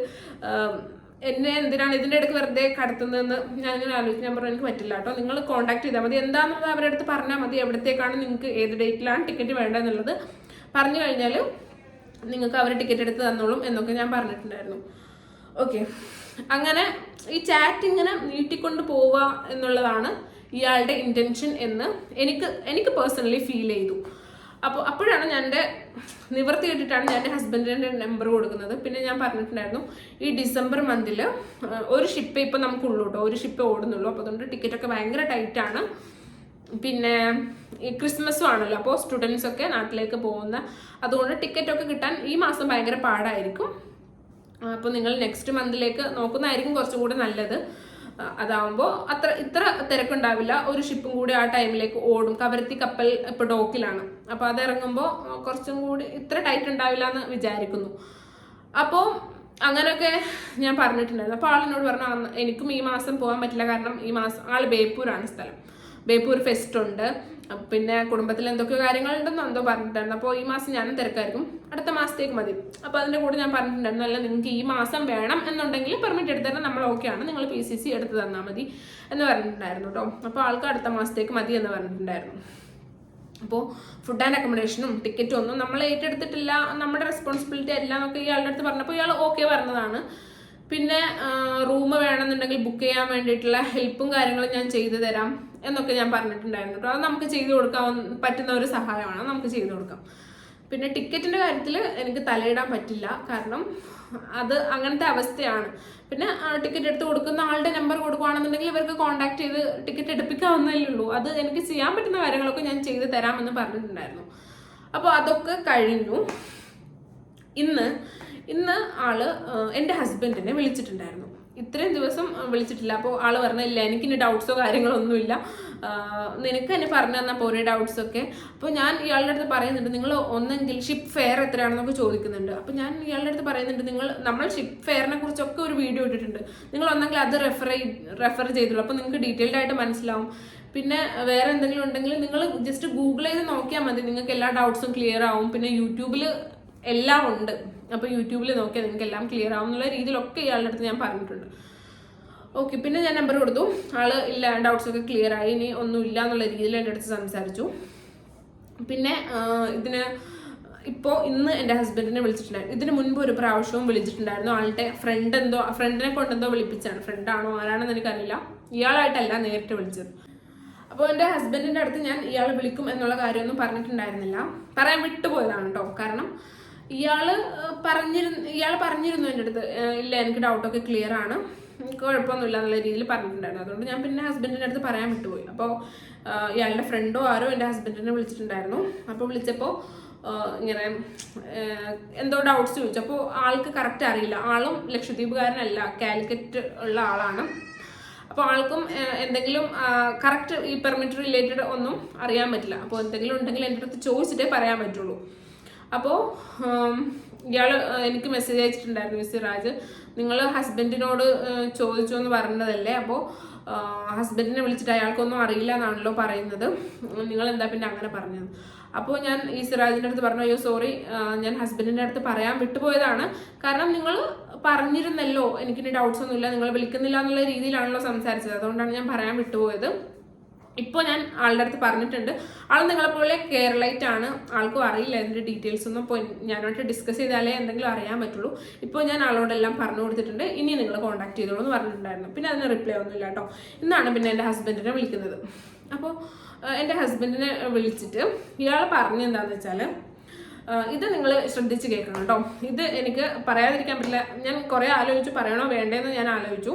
എന്നെ എന്തിനാണ് ഇതിന്റെ ഇടയ്ക്ക് വെറുതെ കടത്തുന്നതെന്ന് ഞാനിങ്ങനെ ആലോചിച്ച് ഞാൻ പറഞ്ഞു എനിക്ക് പറ്റില്ല കേട്ടോ. നിങ്ങൾ കോണ്ടാക്ട് ചെയ്താൽ മതി. എന്താണെന്നത് അവരുടെ അടുത്ത് പറഞ്ഞാൽ മതി. എവിടത്തേക്കാണ് നിങ്ങൾക്ക് ഏത് ഡേറ്റിലാണ് ടിക്കറ്റ് വേണ്ടതെന്നുള്ളത് പറഞ്ഞു കഴിഞ്ഞാൽ നിങ്ങൾക്ക് അവർ ടിക്കറ്റ് എടുത്ത് തന്നോളും എന്നൊക്കെ ഞാൻ പറഞ്ഞിട്ടുണ്ടായിരുന്നു. ഓക്കെ അങ്ങനെ ഈ ചാറ്റ് ഇങ്ങനെ നീട്ടിക്കൊണ്ട് പോവുക എന്നുള്ളതാണ് ഇയാളുടെ ഇന്റൻഷൻ എന്ന് എനിക്ക് എനിക്ക് പേഴ്സണലി ഫീൽ ചെയ്തു. അപ്പോൾ അപ്പോഴാണ് ഞാൻ എന്റെ നിവർത്തി കിട്ടിയിട്ടാണ് ഞാൻ എന്റെ ഹസ്ബൻഡിന്റെ നമ്പർ കൊടുക്കുന്നത്. പിന്നെ ഞാൻ പറഞ്ഞിട്ടുണ്ടായിരുന്നു ഈ ഡിസംബർ മന്തിൽ ഒരു ഷിപ്പ് ഇപ്പം നമുക്കുള്ളൂ കേട്ടോ ഒരു ഷിപ്പ് ഓടുന്നുള്ളൂ. അപ്പോൾ അതുകൊണ്ട് ടിക്കറ്റൊക്കെ ഭയങ്കര ടൈറ്റാണ് പിന്നെ ഈ ക്രിസ്മസും ആണല്ലോ. അപ്പോൾ സ്റ്റുഡൻസ് ഒക്കെ നാട്ടിലേക്ക് പോകുന്ന അതുകൊണ്ട് ടിക്കറ്റൊക്കെ കിട്ടാൻ ഈ മാസം ഭയങ്കര പാടായിരിക്കും. അപ്പോൾ നിങ്ങൾ നെക്സ്റ്റ് മന്തിലേക്ക് നോക്കുന്നതായിരിക്കും കുറച്ചും കൂടി നല്ലത്. അതാവുമ്പോൾ അത്ര ഇത്ര തിരക്കുണ്ടാവില്ല. ഒരു ഷിപ്പും കൂടി ആ ടൈമിലേക്ക് ഓടും. കവരത്തി കപ്പൽ ഇപ്പോൾ ഡോക്കിലാണ്. അപ്പോൾ അത് ഇറങ്ങുമ്പോൾ കുറച്ചും കൂടി ഇത്ര ടൈറ്റ് ഉണ്ടാവില്ല എന്ന് വിചാരിക്കുന്നു. അപ്പോൾ അങ്ങനെയൊക്കെ ഞാൻ പറഞ്ഞിട്ടുണ്ടായിരുന്നു. അപ്പോൾ ആളിനോട് പറഞ്ഞു "അന്ന് എനിക്കും ഈ മാസം പോകാൻ പറ്റില്ല. കാരണം ഈ മാസം ആൾ ബേപ്പൂരാണ് സ്ഥലം. ബേപ്പൂർ ഫെസ്റ്റ് ഉണ്ട് പിന്നെ കുടുംബത്തിൽ എന്തൊക്കെയോ കാര്യങ്ങളുണ്ടെന്നോ എന്തോ പറഞ്ഞിട്ടുണ്ടായിരുന്നു. അപ്പോൾ ഈ മാസം ഞാനും തിരക്കായിരിക്കും. അടുത്ത മാസത്തേക്ക് മതി. അപ്പോൾ അതിന്റെ കൂടെ ഞാൻ പറഞ്ഞിട്ടുണ്ടായിരുന്നു. അല്ല നിങ്ങൾക്ക് ഈ മാസം വേണം എന്നുണ്ടെങ്കിൽ പെർമിറ്റ് എടുത്തു തരാൻ നമ്മൾ ഓക്കെയാണ് നിങ്ങൾ പി സി സി എടുത്ത് തന്നാൽ മതി എന്ന് പറഞ്ഞിട്ടുണ്ടായിരുന്നു കേട്ടോ അപ്പോൾ ആൾക്ക് അടുത്ത മാസത്തേക്ക് മതി എന്ന് പറഞ്ഞിട്ടുണ്ടായിരുന്നു. അപ്പോൾ ഫുഡ് ആൻഡ് അക്കോമഡേഷനും ടിക്കറ്റും ഒന്നും നമ്മൾ ഏറ്റെടുത്തിട്ടില്ല. നമ്മുടെ റെസ്പോൺസിബിലിറ്റി അല്ല എന്നൊക്കെ ഇയാളുടെ അടുത്ത് പറഞ്ഞപ്പോൾ ഇയാൾ ഓക്കെ പറഞ്ഞതാണ്. പിന്നെ റൂം വേണമെന്നുണ്ടെങ്കിൽ ബുക്ക് ചെയ്യാൻ വേണ്ടിയിട്ടുള്ള ഹെൽപ്പും കാര്യങ്ങളും ഞാൻ ചെയ്തു തരാം. എന്നൊക്കെ ഞാൻ പറഞ്ഞിട്ടുണ്ടായിരുന്നു. കേട്ടോ അത് നമുക്ക് ചെയ്തു കൊടുക്കാൻ പറ്റുന്ന ഒരു സഹായമാണ്. നമുക്ക് ചെയ്തു കൊടുക്കാം. പിന്നെ ടിക്കറ്റിന്റെ കാര്യത്തിൽ എനിക്ക് തലയിടാൻ പറ്റില്ല. കാരണം അത് അങ്ങനത്തെ അവസ്ഥയാണ്. പിന്നെ ടിക്കറ്റ് എടുത്ത് കൊടുക്കുന്ന ആളുടെ നമ്പർ കൊടുക്കുകയാണെന്നുണ്ടെങ്കിൽ ഇവർക്ക് കോൺടാക്ട് ചെയ്ത് ടിക്കറ്റ് എടുപ്പിക്കാവുന്നതേ ഉള്ളൂ അത് എനിക്ക് ചെയ്യാൻ പറ്റുന്ന കാര്യങ്ങളൊക്കെ ഞാൻ ചെയ്ത് തരാമെന്ന് പറഞ്ഞിട്ടുണ്ടായിരുന്നു. അപ്പോൾ അതൊക്കെ കഴിഞ്ഞു. ഇന്ന് ഇന്ന് ആൾ എന്റെ ഹസ്ബൻഡിനെ വിളിച്ചിട്ടുണ്ടായിരുന്നു. ഇത്രയും ദിവസം വിളിച്ചിട്ടില്ല. അപ്പോൾ ആൾ പറഞ്ഞില്ല എനിക്കിനി ഡൗട്ട്സോ കാര്യങ്ങളോ ഒന്നുമില്ല നിനക്ക് എന്നെ പറഞ്ഞു തന്നാൽ പോരെ ഡൗട്ട്സൊക്കെ അപ്പോൾ ഞാൻ ഇയാളുടെ അടുത്ത് പറയുന്നുണ്ട് നിങ്ങൾ ഒന്നെങ്കിൽ ഷിപ്പ് ഫെയർ എത്രയാണെന്നൊക്കെ ചോദിക്കുന്നുണ്ട്. അപ്പോൾ ഞാൻ ഇയാളുടെ അടുത്ത് പറയുന്നുണ്ട് നിങ്ങൾ നമ്മൾ ഷിപ്പ് ഫെയറിനെ കുറിച്ചൊക്കെ ഒരു വീഡിയോ ഇട്ടിട്ടുണ്ട്. നിങ്ങൾ ഒന്നെങ്കിൽ അത് റെഫർ റെഫർ ചെയ്തുള്ളൂ അപ്പോൾ നിങ്ങൾക്ക് ഡീറ്റെയിൽഡ് ആയിട്ട് മനസ്സിലാവും. പിന്നെ വേറെ എന്തെങ്കിലും ഉണ്ടെങ്കിൽ നിങ്ങൾ ജസ്റ്റ് ഗൂഗിൾ ചെയ്ത് നോക്കിയാൽ മതി. നിങ്ങൾക്ക് എല്ലാ ഡൗട്ട്സും ക്ലിയർ ആവും. പിന്നെ യൂട്യൂബിൽ എല്ലാം ഉണ്ട്. അപ്പോൾ യൂട്യൂബിൽ നോക്കിയാൽ നിങ്ങൾക്ക് എല്ലാം ക്ലിയർ ആവും എന്നുള്ള രീതിയിലൊക്കെ ഇയാളുടെ അടുത്ത് ഞാൻ പറഞ്ഞിട്ടുണ്ട്. ഓക്കെ പിന്നെ ഞാൻ നമ്പർ കൊടുത്തു. ആൾ ഇല്ല ഡൗട്ട്സ് ഒക്കെ ക്ലിയർ ആയി. ഇനി ഒന്നും ഇല്ല എന്നുള്ള രീതിയിൽ എന്റെ അടുത്ത് സംസാരിച്ചു. പിന്നെ ഇതിന് ഇപ്പോൾ ഇന്ന് എന്റെ ഹസ്ബൻഡിനെ വിളിച്ചിട്ടുണ്ടായിരുന്നു. ഇതിന് മുൻപ് ഒരു പ്രാവശ്യവും വിളിച്ചിട്ടുണ്ടായിരുന്നു. ആളുടെ ഫ്രണ്ട് എന്തോ ഫ്രണ്ടിനെ കൊണ്ടെന്തോ വിളിപ്പിച്ചാണ്. ഫ്രണ്ടാണോ ആരാണെന്ന് എനിക്കറിയില്ല. ഇയാളായിട്ടല്ല നേരിട്ട് വിളിച്ചത്. അപ്പോൾ എന്റെ ഹസ്ബൻഡിന്റെ അടുത്ത് ഞാൻ ഇയാളെ വിളിക്കും എന്നുള്ള കാര്യമൊന്നും പറഞ്ഞിട്ടുണ്ടായിരുന്നില്ല. പറയാൻ വിട്ടുപോയതാണ് കേട്ടോ കാരണം ഇയാൾ പറഞ്ഞിരുന്നു ഇയാൾ പറഞ്ഞിരുന്നു എന്റെ അടുത്ത്. ഇല്ല എനിക്ക് ഡൗട്ടൊക്കെ ക്ലിയർ ആണ്. കുഴപ്പമൊന്നുമില്ല എന്നുള്ള രീതിയിൽ പറഞ്ഞിട്ടുണ്ടായിരുന്നു. അതുകൊണ്ട് ഞാൻ പിന്നെ ഹസ്ബൻഡിന്റെ അടുത്ത് പറയാൻ വിട്ടുപോയി. അപ്പോൾ ഇയാളുടെ ഫ്രണ്ടോ ആരോ എന്റെ ഹസ്ബൻഡിനെ വിളിച്ചിട്ടുണ്ടായിരുന്നു. അപ്പോൾ വിളിച്ചപ്പോൾ ഇങ്ങനെ എന്തോ ഡൗട്ട്സ് ചോദിച്ചു അപ്പോൾ ആൾക്ക് കറക്റ്റ് അറിയില്ല. ആളും ലക്ഷദ്വീപുകാരനല്ല കാലിക്കറ്റ് ഉള്ള ആളാണ്. അപ്പോൾ ആൾക്കും എന്തെങ്കിലും കറക്റ്റ് ഈ പെർമിറ്റ് റിലേറ്റഡ് ഒന്നും അറിയാൻ പറ്റില്ല. അപ്പോൾ എന്തെങ്കിലും ഉണ്ടെങ്കിൽ എന്റെ അടുത്ത് ചോദിച്ചിട്ടേ പറയാൻ പറ്റുള്ളൂ. അപ്പോൾ ഇയാൾ എനിക്ക് മെസ്സേജ് അയച്ചിട്ടുണ്ടായിരുന്നു മിസ് രാജ്. നിങ്ങൾ ഹസ്ബൻഡിനോട് ചോദിച്ചു എന്ന് പറഞ്ഞതല്ലേ? അപ്പോൾ ഹസ്ബൻഡിനെ വിളിച്ചിട്ട് അയാൾക്കൊന്നും അറിയില്ല എന്നാണല്ലോ പറയുന്നത്. നിങ്ങൾ എന്താ പിന്നെ അങ്ങനെ പറഞ്ഞത്? അപ്പോൾ ഞാൻ ഈ സിറാജിന്റെ അടുത്ത് പറഞ്ഞു അയ്യോ സോറി ഞാൻ ഹസ്ബൻഡിന്റെ അടുത്ത് പറയാൻ വിട്ടുപോയതാണ്. കാരണം നിങ്ങൾ പറഞ്ഞിരുന്നല്ലോ എനിക്കിനി ഡൗട്ട്സ് ഒന്നുമില്ല നിങ്ങൾ വിളിക്കുന്നില്ല എന്നുള്ള രീതിയിലാണല്ലോ സംസാരിച്ചത്. അതുകൊണ്ടാണ് ഞാൻ പറയാൻ വിട്ടുപോയത്. ഇപ്പോൾ ഞാൻ ആളുടെ അടുത്ത് പറഞ്ഞിട്ടുണ്ട്. ആൾ നിങ്ങളെപ്പോലെ കേരളൈറ്റ് ആണ്. ആൾക്കും അറിയില്ല ഇതിന്റെ ഡീറ്റെയിൽസ് ഒന്നും. ഇപ്പോൾ ഞാനായിട്ട് ഡിസ്കസ് ചെയ്താലേ എന്തെങ്കിലും അറിയാൻ പറ്റുള്ളൂ. ഇപ്പോൾ ഞാൻ ആളോടെല്ലാം പറഞ്ഞു കൊടുത്തിട്ടുണ്ട്. ഇനി നിങ്ങൾ കോൺടാക്ട് ചെയ്തോളൂ എന്ന് പറഞ്ഞിട്ടുണ്ടായിരുന്നു. പിന്നെ അതിന് റിപ്ലൈ ഒന്നുമില്ല കേട്ടോ ഇന്നാണ് പിന്നെ എന്റെ ഹസ്ബൻഡിനെ വിളിക്കുന്നത്. അപ്പോൾ എന്റെ ഹസ്ബൻഡിനെ വിളിച്ചിട്ട് ഇയാൾ പറഞ്ഞെന്താണെന്ന് വെച്ചാൽ ഇത് നിങ്ങൾ ശ്രദ്ധിച്ച് കേൾക്കണം കേട്ടോ ഇത് എനിക്ക് പറയാതിരിക്കാൻ പറ്റില്ല. ഞാൻ കുറേ ആലോചിച്ച് പറയണോ വേണ്ടേന്ന് ഞാൻ ആലോചിച്ചു.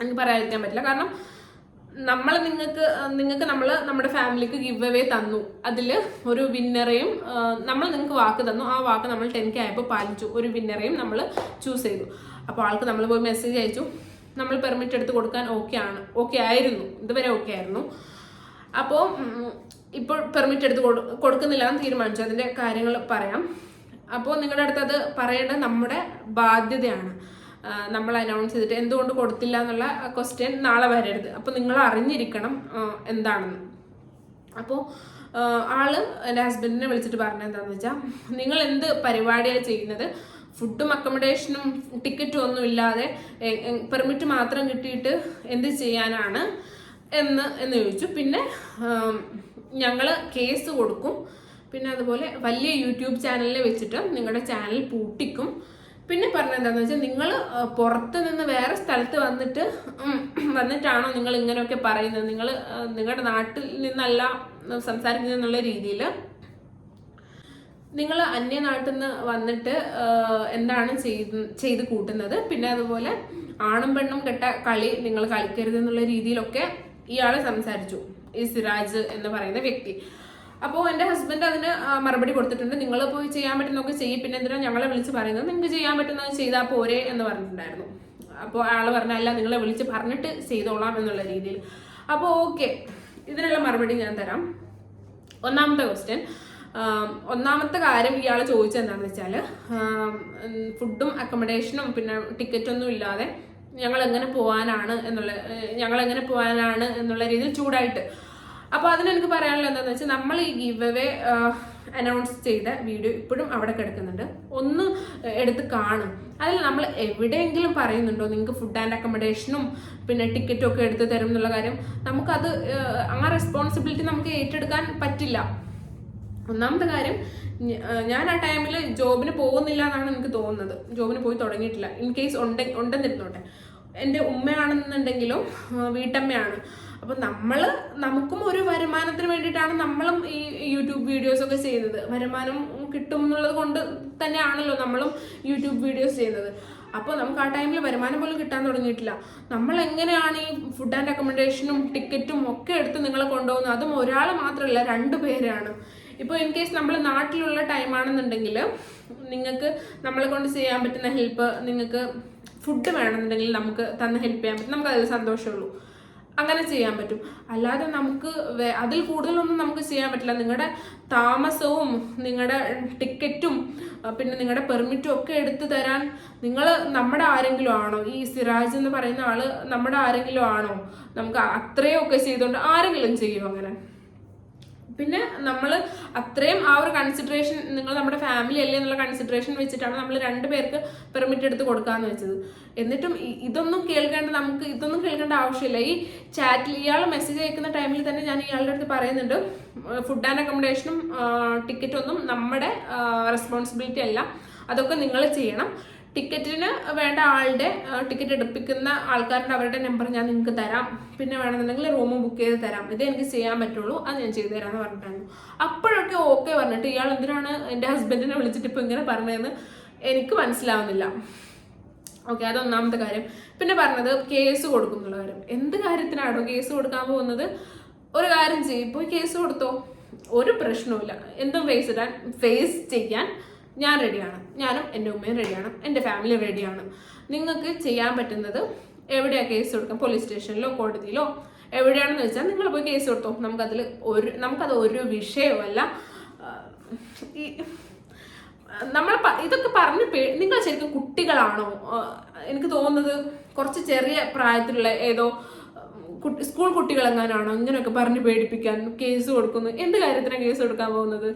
എനിക്ക് പറയാതിരിക്കാൻ പറ്റില്ല. കാരണം നമ്മൾ നിങ്ങൾക്ക് നിങ്ങൾക്ക് നമ്മൾ നമ്മുടെ ഫാമിലിക്ക് ഗിവ് അവേ തന്നു. അതിൽ ഒരു വിന്നറേയും നമ്മൾ നിങ്ങൾക്ക് വാക്ക് തന്നു. ആ വാക്ക് നമ്മൾ ടെൻ കെ ആയപ്പോൾ പാലിച്ചു. ഒരു വിന്നറേയും നമ്മൾ ചൂസ് ചെയ്തു. അപ്പോൾ ആൾക്ക് നമ്മൾ പോയി മെസ്സേജ് അയച്ചു. നമ്മൾ പെർമിറ്റ് എടുത്ത് കൊടുക്കാൻ ഓക്കെ ആണ്. ഓക്കെ ആയിരുന്നു. ഇതുവരെ ഓക്കെ ആയിരുന്നു. അപ്പോൾ ഇപ്പോൾ പെർമിറ്റ് എടുത്ത് കൊടു കൊടുക്കുന്നില്ല എന്ന് തീരുമാനിച്ചു. അതിന്റെ കാര്യങ്ങൾ പറയാം. അപ്പോൾ നിങ്ങളുടെ അടുത്ത് അത് പറയേണ്ടത് നമ്മുടെ ബാധ്യതയാണ്. നമ്മൾ അനൗൺസ് ചെയ്തിട്ട് എന്തുകൊണ്ട് കൊടുത്തില്ല എന്നുള്ള ക്വസ്റ്റ്യൻ നാളെ വരരുത്. അപ്പോൾ നിങ്ങൾ അറിഞ്ഞിരിക്കണം എന്താണെന്ന്. അപ്പോൾ ആൾ എന്റെ ഹസ്ബൻഡിനെ വിളിച്ചിട്ട് പറഞ്ഞത് എന്താണെന്ന് വെച്ചാൽ നിങ്ങൾ എന്ത് പരിപാടിയാണ് ചെയ്യുന്നത്? ഫുഡും അക്കോമഡേഷനും ടിക്കറ്റും ഒന്നും ഇല്ലാതെ പെർമിറ്റ് മാത്രം കിട്ടിയിട്ട് എന്ത് ചെയ്യാനാണ് എന്ന് എന്ന് ചോദിച്ചു. പിന്നെ ഞങ്ങൾ കേസ് കൊടുക്കും. പിന്നെ അതുപോലെ വലിയ യൂട്യൂബ് ചാനലിൽ വെച്ചിട്ട് നിങ്ങളുടെ ചാനൽ പൂട്ടിക്കും. പിന്നെ പറഞ്ഞ എന്താണെന്ന് വെച്ചാൽ നിങ്ങൾ പുറത്ത് നിന്ന് വേറെ സ്ഥലത്ത് വന്നിട്ട് വന്നിട്ടാണോ നിങ്ങൾ ഇങ്ങനെയൊക്കെ പറയുന്നത്? നിങ്ങൾ നിങ്ങളുടെ നാട്ടിൽ നിന്നല്ല സംസാരിക്കുന്നത് എന്നുള്ള രീതിയിൽ നിങ്ങൾ അന്യ നാട്ടിൽ നിന്ന് വന്നിട്ട് എന്താണ് ചെയ്ത് ചെയ്ത് കൂട്ടുന്നത്? പിന്നെ അതുപോലെ ആണും പെണ്ണും കെട്ട കളി നിങ്ങൾ കളിക്കരുത് എന്നുള്ള രീതിയിലൊക്കെ ഇയാൾ സംസാരിച്ചു. ഈ സിറാജ് എന്ന് പറയുന്ന വ്യക്തി. അപ്പോൾ എന്റെ ഹസ്ബൻഡ് അതിന് മറുപടി കൊടുത്തിട്ടുണ്ട്. നിങ്ങൾ പോയി ചെയ്യാൻ പറ്റുന്നൊക്കെ ചെയ്യും പിന്നെ എന്തിനാ ഞങ്ങളെ വിളിച്ച് പറയുന്നത്? നിങ്ങൾക്ക് ചെയ്യാൻ പറ്റുന്നത് ചെയ്താൽ പോരെ എന്ന് പറഞ്ഞിട്ടുണ്ടായിരുന്നു. അപ്പോൾ ആൾ പറഞ്ഞ അല്ല നിങ്ങളെ വിളിച്ച് പറഞ്ഞിട്ട് ചെയ്തോളാം എന്നുള്ള രീതിയിൽ. അപ്പോൾ ഓക്കെ ഇതിനുള്ള മറുപടി ഞാൻ തരാം. ഒന്നാമത്തെ ക്വസ്റ്റ്യൻ ഒന്നാമത്തെ കാര്യം ഇയാൾ ചോദിച്ചത് എന്താണെന്ന് വെച്ചാൽ ഫുഡും അക്കോമഡേഷനും പിന്നെ ടിക്കറ്റൊന്നും ഇല്ലാതെ ഞങ്ങൾ എങ്ങനെ പോകാനാണ് എന്നുള്ള ഞങ്ങൾ എങ്ങനെ പോകാനാണ് എന്നുള്ള രീതിയിൽ ചൂടായിട്ട് അപ്പോൾ അതിനെനിക്ക് പറയാനുള്ളത് എന്താണെന്ന് വെച്ചാൽ നമ്മൾ ഈ ഗിവ് അവേ അനൗൺസ് ചെയ്ത വീഡിയോ ഇപ്പോഴും അവിടെ കിടക്കുന്നുണ്ട്. ഒന്ന് എടുത്ത് കാണും. അതിൽ നമ്മൾ എവിടെയെങ്കിലും പറയുന്നുണ്ടോ നിങ്ങൾക്ക് ഫുഡ് ആൻഡ് അക്കോമഡേഷനും പിന്നെ ടിക്കറ്റും ഒക്കെ എടുത്ത് തരും എന്നുള്ള കാര്യം നമുക്കത് ആ റെസ്പോൺസിബിലിറ്റി നമുക്ക് ഏറ്റെടുക്കാൻ പറ്റില്ല. ഒന്നാമത്തെ കാര്യം ഞാൻ ആ ടൈമിൽ ജോബിന് പോകുന്നില്ല എന്നാണ് എനിക്ക് തോന്നുന്നത്. ജോബിന് പോയി തുടങ്ങിയിട്ടില്ല. ഇൻ കേസ് ഉണ്ടെ ഉണ്ടെന്നിരുന്നോട്ടെ. എന്റെ ഉമ്മയാണെന്നുണ്ടെങ്കിലും വീട്ടമ്മയാണ്. അപ്പം നമ്മൾ നമുക്കും ഒരു വരുമാനത്തിന് വേണ്ടിയിട്ടാണ് നമ്മളും ഈ യൂട്യൂബ് വീഡിയോസ് ഒക്കെ ചെയ്യുന്നത്. വരുമാനം കിട്ടും എന്നുള്ളത് കൊണ്ട് തന്നെയാണല്ലോ നമ്മളും യൂട്യൂബ് വീഡിയോസ് ചെയ്യുന്നത്. അപ്പോൾ നമുക്ക് ആ ടൈമിൽ വരുമാനം പോലും കിട്ടാൻ തുടങ്ങിയിട്ടില്ല. നമ്മൾ എങ്ങനെയാണ് ഈ ഫുഡ് ആൻഡ് അക്കോമഡേഷനും ടിക്കറ്റും ഒക്കെ എടുത്ത് നിങ്ങളെ കൊണ്ടുപോകുന്നത്? അതും ഒരാൾ മാത്രമല്ല രണ്ട് പേരാണ്. ഇപ്പോൾ ഇൻ കേസ് നമ്മൾ നാട്ടിലുള്ള ടൈമാണെന്നുണ്ടെങ്കിൽ നിങ്ങൾക്ക് നമ്മളെ കൊണ്ട് ചെയ്യാൻ പറ്റുന്ന ഹെൽപ്പ് നിങ്ങൾക്ക് ഫുഡ് വേണമെന്നുണ്ടെങ്കിൽ നമുക്ക് തന്ന് ഹെൽപ്പ് ചെയ്യാൻ പറ്റും. നമുക്ക് അതിൽ സന്തോഷമുള്ളൂ. അങ്ങനെ ചെയ്യാൻ പറ്റും. അല്ലാതെ നമുക്ക് അതിൽ കൂടുതലൊന്നും നമുക്ക് ചെയ്യാൻ പറ്റില്ല. നിങ്ങളുടെ താമസവും നിങ്ങളുടെ ടിക്കറ്റും പിന്നെ നിങ്ങളുടെ പെർമിറ്റും ഒക്കെ എടുത്തു തരാൻ നിങ്ങൾ നമ്മുടെ ആരെങ്കിലും ആണോ? ഈ സിറാജ് എന്ന് പറയുന്ന ആൾ നമ്മുടെ ആരെങ്കിലും ആണോ? നമുക്ക് അത്രയൊക്കെ ചെയ്തുകൊണ്ട് ആരെങ്കിലും ചെയ്യും അങ്ങനെ? പിന്നെ നമ്മൾ അത്രയും ആ ഒരു കൺസിഡറേഷൻ നിങ്ങൾ നമ്മുടെ ഫാമിലി അല്ലേ എന്നുള്ള കൺസിഡറേഷൻ വെച്ചിട്ടാണ് നമ്മൾ രണ്ട് പേർക്ക് പെർമിറ്റ് എടുത്ത് കൊടുക്കാന്ന് വെച്ചത്. എന്നിട്ടും ഇതൊന്നും കേൾക്കേണ്ട നമുക്ക് ഇതൊന്നും കേൾക്കേണ്ട ആവശ്യമില്ല. ഈ ചാറ്റിൽ ഇയാൾ മെസ്സേജ് അയക്കുന്ന ടൈമിൽ തന്നെ ഞാൻ ഇയാളുടെ അടുത്ത് പറയുന്നുണ്ട്. ഫുഡ് ആൻഡ് അക്കോമഡേഷനും ടിക്കറ്റൊന്നും നമ്മുടെ റെസ്പോൺസിബിലിറ്റി അല്ല. അതൊക്കെ നിങ്ങൾ ചെയ്യണം. ടിക്കറ്റിന് വേണ്ട ആളുടെ ടിക്കറ്റ് എടുപ്പിക്കുന്ന ആൾക്കാരുടെ അവരുടെ നമ്പർ ഞാൻ നിങ്ങൾക്ക് തരാം. പിന്നെ വേണമെന്നുണ്ടെങ്കിൽ റൂം ബുക്ക് ചെയ്ത് തരാം. ഇത് എനിക്ക് ചെയ്യാൻ പറ്റുള്ളൂ. അത് ഞാൻ ചെയ്തു തരാമെന്ന് പറഞ്ഞിട്ടായിരുന്നു അപ്പോഴൊക്കെ ഓക്കെ പറഞ്ഞിട്ട് ഇയാൾ എന്തിനാണ് എന്റെ ഹസ്ബൻഡിനെ വിളിച്ചിട്ട് ഇപ്പോൾ ഇങ്ങനെ പറഞ്ഞതെന്ന് എനിക്ക് മനസ്സിലാവുന്നില്ല. ഓക്കെ അതൊന്നാമത്തെ കാര്യം. പിന്നെ പറഞ്ഞത് കേസ് കൊടുക്കും എന്നുള്ള കാര്യം. എന്ത് കാര്യത്തിനാണോ കേസ് കൊടുക്കാൻ പോകുന്നത്? ഒരു കാര്യം ചെയ്യും. പോയി കേസ് കൊടുത്തോ? ഒരു പ്രശ്നവുമില്ല. എന്തും ഫേസ് ഇടാൻ ഫേസ് ചെയ്യാൻ ഞാൻ റെഡിയാണ് ഞാനും എന്റെ ഉമ്മയും റെഡിയാണ് എന്റെ ഫാമിലി റെഡിയാണ് നിങ്ങൾക്ക് ചെയ്യാൻ പറ്റുന്നത് എവിടെയാണ് കേസ് കൊടുക്കാം പോലീസ് സ്റ്റേഷനിലോ കോടതിയിലോ? എവിടെയാണെന്ന് വെച്ചാൽ നിങ്ങൾ പോയി കേസ് കൊടുത്തോ? നമുക്കതിൽ ഒരു നമുക്കത് ഒരു വിഷയമല്ല. നമ്മൾ ഇതൊക്കെ പറഞ്ഞ് നിങ്ങൾ ശരിക്കും കുട്ടികളാണോ? എനിക്ക് തോന്നുന്നത് കുറച്ച് ചെറിയ പ്രായത്തിലുള്ള ഏതോ സ്കൂൾ കുട്ടികളെങ്ങാനാണോ ഇങ്ങനെയൊക്കെ പറഞ്ഞ് പേടിപ്പിക്കാൻ കേസ് കൊടുക്കുന്നു. എന്ത് കാര്യത്തിനാണ് കേസ് കൊടുക്കാൻ പോകുന്നത്?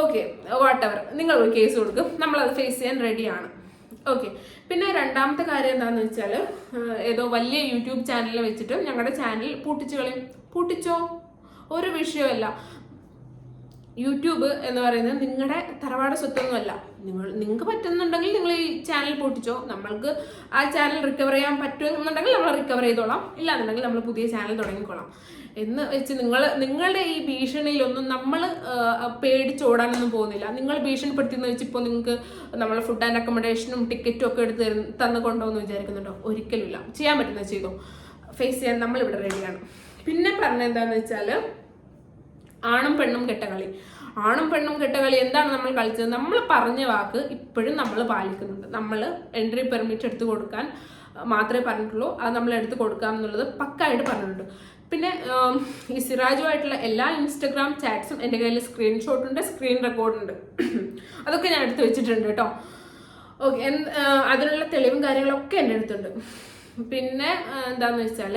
ഓക്കെ വാട്ട് എവർ നിങ്ങൾ ഒരു കേസ് കൊടുക്കും. നമ്മളത് ഫേസ് ചെയ്യാൻ റെഡിയാണ് ഓക്കെ പിന്നെ രണ്ടാമത്തെ കാര്യം എന്താണെന്ന് വെച്ചാൽ ഏതോ വലിയ യൂട്യൂബ് ചാനലിൽ വെച്ചിട്ട് ഞങ്ങളുടെ ചാനൽ പൂട്ടിച്ചു കളയും. പൂട്ടിച്ചോ? ഒരു വിഷയമല്ല യൂട്യൂബ് എന്ന് പറയുന്നത് നിങ്ങളുടെ തറവാട് സ്വത്തൊന്നുമല്ല നിങ്ങൾ നിങ്ങൾക്ക് പറ്റുന്നുണ്ടെങ്കിൽ നിങ്ങൾ ഈ ചാനൽ പൊട്ടിച്ചോ. നമ്മൾക്ക് ആ ചാനൽ റിക്കവർ ചെയ്യാൻ പറ്റുമെന്നുണ്ടെങ്കിൽ നമ്മൾ റിക്കവർ ചെയ്തോളാം. ഇല്ലാന്നുണ്ടെങ്കിൽ നമ്മൾ പുതിയ ചാനൽ തുടങ്ങിക്കോളാം. എന്ന് വെച്ച് നിങ്ങൾ നിങ്ങളുടെ ഈ ഭീഷണിയിലൊന്നും നമ്മൾ പേടിച്ചോടാനൊന്നും പോകുന്നില്ല. നിങ്ങൾ ഭീഷണിപ്പെടുത്തിയെന്ന് വെച്ച് ഇപ്പോൾ നിങ്ങൾക്ക് നമ്മൾ ഫുഡ് ആൻഡ് അക്കോമഡേഷനും ടിക്കറ്റും ഒക്കെ എടുത്ത് തന്നു കൊണ്ടോന്ന് വിചാരിക്കുന്നുണ്ടോ? ഒരിക്കലുമില്ല. ചെയ്യാൻ പറ്റുന്ന ചെയ്തോ? ഫേസ് ചെയ്യാൻ നമ്മളിവിടെ റെഡിയാണ് പിന്നെ പറഞ്ഞ എന്താണെന്ന് വെച്ചാൽ ആണും പെണ്ണും കെട്ടകളി ആണും പെണ്ണും കെട്ടകളി എന്താണ് നമ്മൾ കളിച്ചത്? നമ്മൾ പറഞ്ഞ വാക്ക് ഇപ്പോഴും നമ്മൾ പാലിക്കുന്നുണ്ട്. നമ്മൾ എൻട്രി പെർമിറ്റ് എടുത്തു കൊടുക്കാൻ മാത്രമേ പറഞ്ഞിട്ടുള്ളൂ. അത് നമ്മൾ എടുത്ത് കൊടുക്കാം എന്നുള്ളത് പക്കായിട്ട് പറഞ്ഞിട്ടുണ്ട്. പിന്നെ ഈ സിറാജുമായിട്ടുള്ള എല്ലാ ഇൻസ്റ്റഗ്രാം ചാറ്റ്സും എന്റെ കയ്യിൽ സ്ക്രീൻഷോട്ട് ഉണ്ട് സ്ക്രീൻ റെക്കോർഡ് ഉണ്ട്. അതൊക്കെ ഞാൻ എടുത്ത് വെച്ചിട്ടുണ്ട് കേട്ടോ. ഓക്കെ അതിനുള്ള തെളിവും കാര്യങ്ങളൊക്കെ എന്റെ അടുത്തുണ്ട്. പിന്നെ എന്താന്ന് വെച്ചാൽ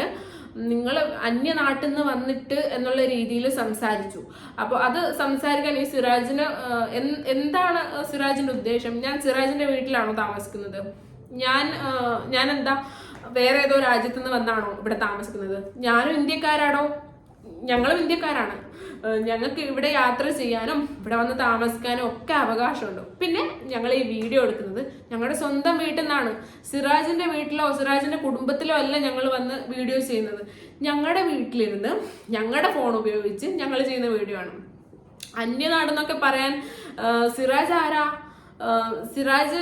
നിങ്ങൾ അന്യനാട്ടിൽ നിന്ന് വന്നിട്ട് എന്നുള്ള രീതിയിൽ സംസാരിച്ചു. അപ്പോൾ അത് സംസാരിക്കാൻ ഈ സിറാജിന് എന്താണ് സിറാജിന്റെ ഉദ്ദേശം? ഞാൻ സിറാജിന്റെ വീട്ടിലാണോ താമസിക്കുന്നത്? ഞാൻ ഞാൻ എന്താ വേറെ ഏതോ രാജ്യത്തു നിന്ന് വന്നാണോ ഇവിടെ താമസിക്കുന്നത്? ഞാനും ഇന്ത്യക്കാരാണോ? ഞങ്ങളും ഇന്ത്യക്കാരാണ്. ഞങ്ങൾക്ക് ഇവിടെ യാത്ര ചെയ്യാനും ഇവിടെ വന്ന് താമസിക്കാനും ഒക്കെ അവകാശമുണ്ട്. പിന്നെ ഞങ്ങൾ ഈ വീഡിയോ എടുക്കുന്നത് ഞങ്ങളുടെ സ്വന്തം വീട്ടിൽ നിന്നാണ് സിറാജിന്റെ വീട്ടിലോ സിറാജിന്റെ കുടുംബത്തിലോ അല്ല ഞങ്ങൾ വന്ന് വീഡിയോ ചെയ്യുന്നത്. ഞങ്ങളുടെ വീട്ടിലിരുന്ന് ഞങ്ങളുടെ ഫോൺ ഉപയോഗിച്ച് ഞങ്ങൾ ചെയ്യുന്ന വീഡിയോ ആണ്. അന്യനാടെന്നൊക്കെ പറയാൻ സിറാജ് ആരാ? സിറാജ്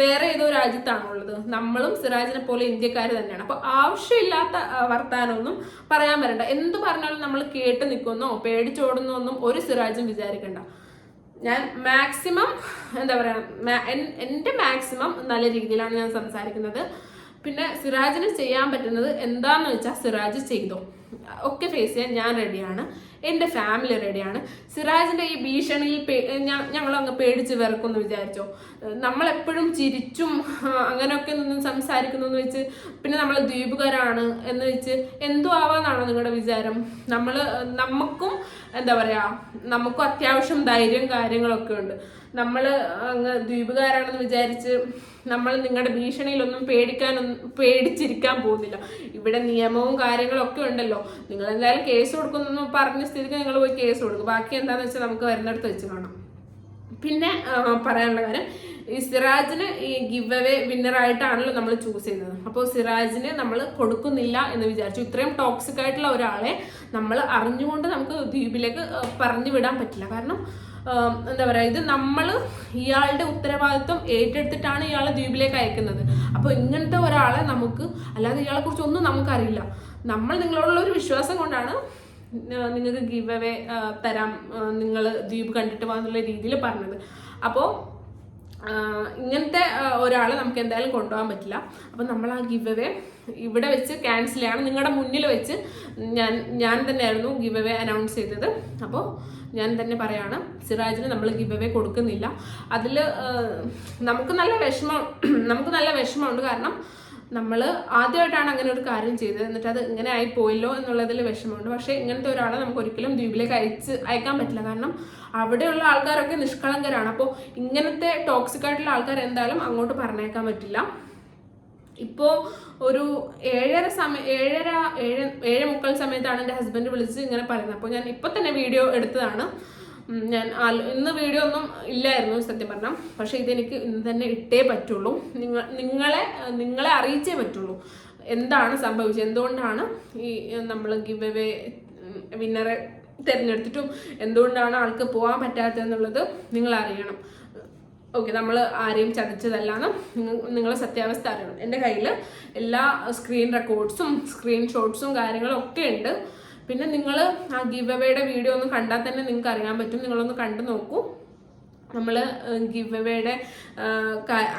വേറെ ഏതോ രാജ്യത്താണുള്ളത്. നമ്മളും സിറാജിനെ പോലെ ഇന്ത്യക്കാർ തന്നെയാണ്. അപ്പൊ ആവശ്യമില്ലാത്ത വർത്താനമൊന്നും പറയാൻ വരണ്ട. എന്ത് പറഞ്ഞാലും നമ്മൾ കേട്ട് നിൽക്കുന്നോ പേടിച്ചോടുന്നോ ഒന്നും ഒരു സിറാജും വിചാരിക്കണ്ട. ഞാൻ മാക്സിമം എന്താ പറയാ എന്റെ മാക്സിമം നല്ല രീതിയിലാണ് ഞാൻ സംസാരിക്കുന്നത്. പിന്നെ സിറാജിന് ചെയ്യാൻ പറ്റുന്നത് എന്താന്ന് വെച്ചാൽ സിറാജ് ചെയ്തോ. ഒക്കെ ഫേസ് ചെയ്യാൻ ഞാൻ റെഡിയാണ് എന്റെ ഫാമിലി റെഡിയാണ് സിറാജിന്റെ ഈ ഭീഷണിയിൽ ഞങ്ങൾ അങ്ങ് പേടിച്ച് വിറക്കുമെന്ന് വിചാരിച്ചോ? നമ്മളെപ്പോഴും ചിരിച്ചും അങ്ങനെയൊക്കെ നിന്നും സംസാരിക്കുന്നു വെച്ച് പിന്നെ നമ്മൾ ദ്വീപുകാരാണ് എന്ന് വെച്ച് എന്തോ ആവാന്നാണോ നിങ്ങളുടെ വിചാരം? നമ്മൾ നമുക്കും എന്താ പറയുക നമുക്കും അത്യാവശ്യം ധൈര്യം കാര്യങ്ങളൊക്കെ ഉണ്ട്. നമ്മൾ അങ്ങ് ദ്വീപുകാരാണെന്ന് വിചാരിച്ച് നമ്മൾ നിങ്ങളുടെ ഭീഷണിയിലൊന്നും പേടിക്കാനൊന്നും പേടിച്ചിരിക്കാൻ പോകുന്നില്ല. ഇവിടെ നിയമവും കാര്യങ്ങളൊക്കെ ഉണ്ടല്ലോ. നിങ്ങൾ എന്തായാലും കേസ് കൊടുക്കുന്നു പറഞ്ഞ സ്ഥിതിക്ക് നിങ്ങൾ പോയി കേസ് കൊടുക്കും. ബാക്കി എന്താണെന്ന് വെച്ചാൽ നമുക്ക് വരുന്നിടത്ത് വെച്ച് കാണാം. പിന്നെ പറയാനുള്ള കാര്യം ഈ സിറാജിന് ഈ ഗിവ് അവേ വിന്നർ ആയിട്ടാണല്ലോ നമ്മൾ ചൂസ് ചെയ്യുന്നത്. അപ്പോൾ സിറാജിന് നമ്മൾ കൊടുക്കുന്നില്ല എന്ന് വിചാരിച്ചു. ഇത്രയും ടോക്സിക് ആയിട്ടുള്ള ഒരാളെ നമ്മൾ അറിഞ്ഞുകൊണ്ട് നമുക്ക് ദ്വീപിലേക്ക് പറഞ്ഞു വിടാൻ പറ്റില്ല. കാരണം എന്താ പറയുക ഇത് നമ്മൾ ഇയാളുടെ ഉത്തരവാദിത്വം ഏറ്റെടുത്തിട്ടാണ് ഇയാളെ ദ്വീപിലേക്ക് അയക്കുന്നത്. അപ്പോൾ ഇങ്ങനത്തെ ഒരാളെ നമുക്ക് അല്ലാതെ ഇയാളെക്കുറിച്ചൊന്നും നമുക്കറിയില്ല. നമ്മൾ നിങ്ങളോടുള്ള ഒരു വിശ്വാസം കൊണ്ടാണ് നിങ്ങൾക്ക് ഗിവ് അവേ തരാം നിങ്ങൾ ദ്വീപ് കണ്ടിട്ട് പോകാന്നുള്ള രീതിയിൽ പറഞ്ഞത്. അപ്പോൾ ഇങ്ങനത്തെ ഒരാളെ നമുക്ക് എന്തായാലും കൊണ്ടുപോകാൻ പറ്റില്ല. അപ്പം നമ്മൾ ആ ഗിവ് അവേ ഇവിടെ വെച്ച് ക്യാൻസൽ ചെയ്യണം. നിങ്ങളുടെ മുന്നിൽ വെച്ച് ഞാൻ ഞാൻ തന്നെയായിരുന്നു ഗിവ് അവേ അനൗൺസ് ചെയ്തത്. അപ്പോൾ ഞാൻ തന്നെ പറയാണ് സിറാജിന് നമ്മൾ ഗിവ് അവേ കൊടുക്കുന്നില്ല. അതിൽ നമുക്ക് നല്ല വിഷമം നമുക്ക് നല്ല വിഷമമുണ്ട് കാരണം നമ്മൾ ആദ്യമായിട്ടാണ് അങ്ങനെ ഒരു കാര്യം ചെയ്തത്. എന്നിട്ട് അത് ഇങ്ങനെ ആയി പോയല്ലോ എന്നുള്ളതിൽ വിഷമമുണ്ട്. പക്ഷേ ഇങ്ങനത്തെ ഒരാളെ നമുക്ക് ഒരിക്കലും ദ്വീപിലേക്ക് അയച്ച് അയക്കാൻ പറ്റില്ല. കാരണം അവിടെയുള്ള ആൾക്കാരൊക്കെ നിഷ്കളങ്കരാണ്. അപ്പോൾ ഇങ്ങനത്തെ ടോക്സിക് ആയിട്ടുള്ള ആൾക്കാർ എന്തായാലും അങ്ങോട്ട് പറഞ്ഞേക്കാൻ പറ്റില്ല. ഇപ്പോൾ ഒരു ഏഴര സമയം ഏഴര ഏഴ് ഏഴ് മുക്കാൽ സമയത്താണ് എന്റെ ഹസ്ബൻഡ് വിളിച്ച് ഇങ്ങനെ പറയുന്നത്. അപ്പോൾ ഞാൻ ഇപ്പോൾ തന്നെ വീഡിയോ എടുത്തതാണ്. ഞാൻ ഇന്ന് വീഡിയോ ഒന്നും ഇല്ലായിരുന്നു സത്യം പറഞ്ഞാൽ പക്ഷേ ഇതെനിക്ക് ഇന്ന് തന്നെ ഇട്ടേ പറ്റുള്ളൂ. നിങ്ങൾ നിങ്ങളെ നിങ്ങളെ അറിയിച്ചേ പറ്റുള്ളൂ. എന്താണ് സംഭവിച്ചത്? എന്തുകൊണ്ടാണ് ഈ നമ്മൾ ഗിവ് എവേ വിന്നറെ തിരഞ്ഞെടുത്തിട്ടും എന്തുകൊണ്ടാണ് ആൾക്ക് പോകാൻ പറ്റാത്തതെന്നുള്ളത് നിങ്ങൾ അറിയണം. ഓക്കെ നമ്മൾ ആരെയും ചതിച്ചതല്ലാന്ന് നിങ്ങളെ സത്യാവസ്ഥ അറിയണം. എന്റെ കയ്യിൽ എല്ലാ സ്ക്രീൻ റെക്കോർഡ്സും സ്ക്രീൻഷോട്ട്സും കാര്യങ്ങളും ഒക്കെ ഉണ്ട്. പിന്നെ നിങ്ങൾ ആ ഗിവ് അവയുടെ വീഡിയോ ഒന്ന് കണ്ടാൽ തന്നെ നിങ്ങൾക്ക് അറിയാൻ പറ്റും. നിങ്ങളൊന്ന് കണ്ടു നോക്കൂ. നമ്മൾ ഗിവ് അവയുടെ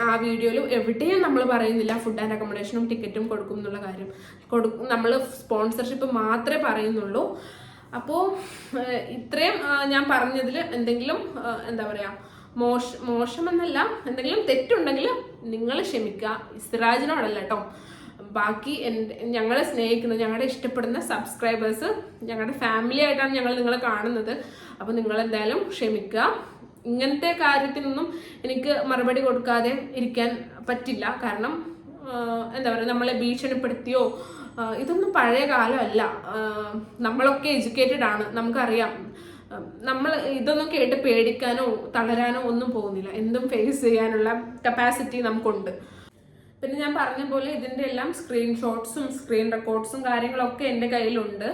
ആ വീഡിയോയിൽ എവിടെയും നമ്മൾ പറയുന്നില്ല ഫുഡ് ആൻഡ് അക്കോമഡേഷനും ടിക്കറ്റും കൊടുക്കും എന്നുള്ള കാര്യം. കൊടുക്കും നമ്മൾ സ്പോൺസർഷിപ്പ് മാത്രമേ പറയുന്നുള്ളൂ. അപ്പോൾ ഇത്രയും ഞാൻ പറഞ്ഞതിൽ എന്തെങ്കിലും എന്താ പറയുക മോശം മോശമെന്നല്ല എന്തെങ്കിലും തെറ്റുണ്ടെങ്കിൽ നിങ്ങൾ ക്ഷമിക്കുക. സിറാജിനോടല്ല കേട്ടോ. ബാക്കി ഞങ്ങളെ സ്നേഹിക്കുന്ന ഞങ്ങളുടെ ഇഷ്ടപ്പെടുന്ന സബ്സ്ക്രൈബേഴ്സ് ഞങ്ങളുടെ ഫാമിലി ആയിട്ടാണ് ഞങ്ങൾ നിങ്ങളെ കാണുന്നത്. അപ്പോൾ നിങ്ങൾ എന്തായാലും ക്ഷമിക്കുക. ഇങ്ങനത്തെ കാര്യത്തിനൊന്നും എനിക്ക് മറുപടി കൊടുക്കാതെ ഇരിക്കാൻ പറ്റില്ല. കാരണം എന്താ പറയുക നമ്മളെ ഭീഷണിപ്പെടുത്തിയോ ഇതൊന്നും പഴയ കാലമല്ല. നമ്മളൊക്കെ എഡ്യൂക്കേറ്റഡ് ആണ്. നമുക്കറിയാം. നമ്മൾ ഇതൊന്നും കേട്ട് പേടിക്കാനോ തളരാനോ ഒന്നും പോകുന്നില്ല. എന്തും ഫേസ് ചെയ്യാനുള്ള കപ്പാസിറ്റി നമുക്കുണ്ട്. പിന്നെ ഞാൻ പറഞ്ഞ പോലെ ഇതിന്റെ എല്ലാം സ്ക്രീൻഷോട്ട്സും സ്ക്രീൻ റെക്കോർഡ്സും കാര്യങ്ങളൊക്കെ എന്റെ കയ്യിലുണ്ട്.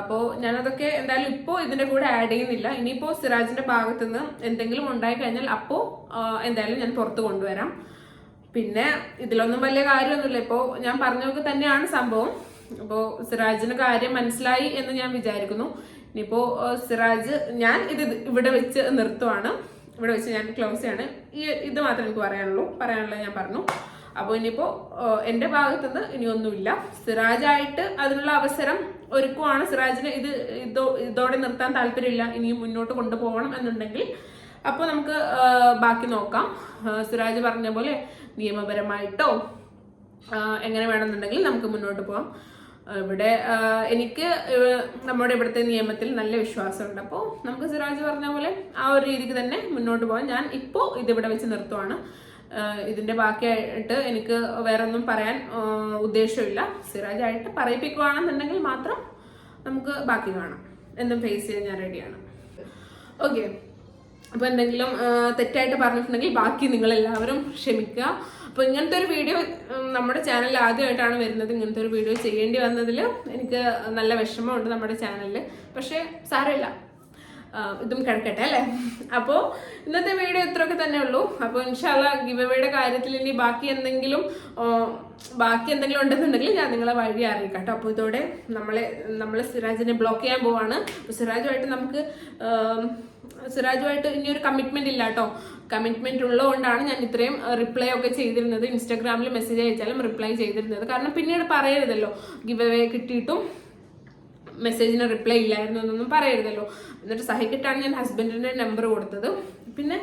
അപ്പോൾ ഞാനതൊക്കെ എന്തായാലും ഇപ്പോൾ ഇതിന്റെ കൂടെ ആഡ് ചെയ്യുന്നില്ല. ഇനിയിപ്പോൾ സിറാജിന്റെ ഭാഗത്തു നിന്ന് എന്തെങ്കിലും ഉണ്ടായി കഴിഞ്ഞാൽ അപ്പോൾ എന്തായാലും ഞാൻ പുറത്ത് കൊണ്ടുവരാം. പിന്നെ ഇതിലൊന്നും വലിയ കാര്യമൊന്നുമില്ല. ഇപ്പോൾ ഞാൻ പറഞ്ഞതൊക്കെ തന്നെയാണ് സംഭവം. അപ്പോൾ സിറാജിന് കാര്യം മനസ്സിലായി എന്ന് ഞാൻ വിചാരിക്കുന്നു. ഇനിയിപ്പോൾ സിറാജ് ഞാൻ ഇത് ഇവിടെ വെച്ച് നിർത്തുവാണ്. ഇവിടെ വെച്ച് ഞാൻ ക്ലോസ് ചെയ്യാണ്. ഈ ഇത് മാത്രമേ എനിക്ക് പറയാനുള്ളൂ. പറയാനുള്ളത് ഞാൻ പറഞ്ഞു. അപ്പോൾ ഇനിയിപ്പോൾ എന്റെ ഭാഗത്തുനിന്ന് ഇനിയൊന്നുമില്ല. സിറാജായിട്ട് അതിനുള്ള അവസരം ഒരുക്കുവാണ്. സിറാജിന് ഇത് ഇതോ ഇതോടെ നിർത്താൻ താല്പര്യമില്ല. ഇനിയും മുന്നോട്ട് കൊണ്ടുപോകണം എന്നുണ്ടെങ്കിൽ അപ്പോൾ നമുക്ക് ബാക്കി നോക്കാം. സിറാജ് പറഞ്ഞ പോലെ നിയമപരമായിട്ടോ എങ്ങനെ വേണമെന്നുണ്ടെങ്കിൽ നമുക്ക് മുന്നോട്ട് പോകാം ഇവിടെ എനിക്ക് നമ്മുടെ ഇവിടുത്തെ നിയമത്തിൽ നല്ല വിശ്വാസമുണ്ട്. അപ്പോൾ നമുക്ക് സിറാജ് പറഞ്ഞ പോലെ ആ ഒരു രീതിക്ക് തന്നെ മുന്നോട്ട് പോകാം ഞാൻ ഇപ്പോൾ ഇതിവിടെ വെച്ച് നിർത്തുവാണ്. ഇതിന്റെ ബാക്കിയായിട്ട് എനിക്ക് വേറെ ഒന്നും പറയാൻ ഉദ്ദേശമില്ല സിറാജായിട്ട് പറയിപ്പിക്കുകയാണെന്നുണ്ടെങ്കിൽ മാത്രം നമുക്ക് ബാക്കി കാണാം. എന്തും ഫേസ് ചെയ്യാൻ ഞാൻ റെഡിയാണ് ഓക്കെ അപ്പോൾ എന്തെങ്കിലും തെറ്റായിട്ട് പറഞ്ഞിട്ടുണ്ടെങ്കിൽ ബാക്കി നിങ്ങൾ എല്ലാവരും ക്ഷമിക്കുക. അപ്പോൾ ഇങ്ങനത്തെ ഒരു വീഡിയോ നമ്മുടെ ചാനലിൽ ആദ്യമായിട്ടാണ് വരുന്നത്. ഇങ്ങനത്തെ ഒരു വീഡിയോ ചെയ്യേണ്ടി വന്നതിൽ എനിക്ക് നല്ല വിഷമമുണ്ട് നമ്മുടെ ചാനലിൽ പക്ഷേ സാരമില്ല. ഇതും കിടക്കട്ടെ അല്ലേ? അപ്പോൾ ഇന്നത്തെ വീഡിയോ ഇത്രയൊക്കെ തന്നെ ഉള്ളൂ. അപ്പോൾ ഇൻഷാല്ല ഗിവ് കാര്യത്തിൽ ഇനി ബാക്കി എന്തെങ്കിലും ബാക്കി എന്തെങ്കിലും ഉണ്ടെന്നുണ്ടെങ്കിൽ ഞാൻ നിങ്ങളെ വഴി അറിയിക്കാം കേട്ടോ. അപ്പോൾ ഇതോടെ നമ്മളെ നമ്മളെ സിറാജിനെ ബ്ലോക്ക് ചെയ്യാൻ പോവാണ്. സിറാജുമായിട്ട് നമുക്ക് സിറാജുമായിട്ട് ഇനി ഒരു കമ്മിറ്റ്മെന്റ് ഇല്ല കേട്ടോ. കമ്മിറ്റ്മെന്റ് ഉള്ളതുകൊണ്ടാണ് ഞാൻ ഇത്രയും റിപ്ലൈ ഒക്കെ ചെയ്തിരുന്നത്. ഇൻസ്റ്റാഗ്രാമിൽ മെസ്സേജ് അയച്ചാലും റിപ്ലൈ ചെയ്തിരുന്നത്. കാരണം പിന്നീട് പറയരുതല്ലോ. ഗിവ് അവേ കിട്ടിയിട്ടും മെസ്സേജിന് റിപ്ലൈ ഇല്ലായിരുന്നു എന്നൊന്നും പറയരുതല്ലോ. എന്നിട്ട് സഹിക്കിട്ടാണ് ഞാൻ ഹസ്ബൻഡിന്റെ നമ്പർ കൊടുത്തത്. പിന്നെ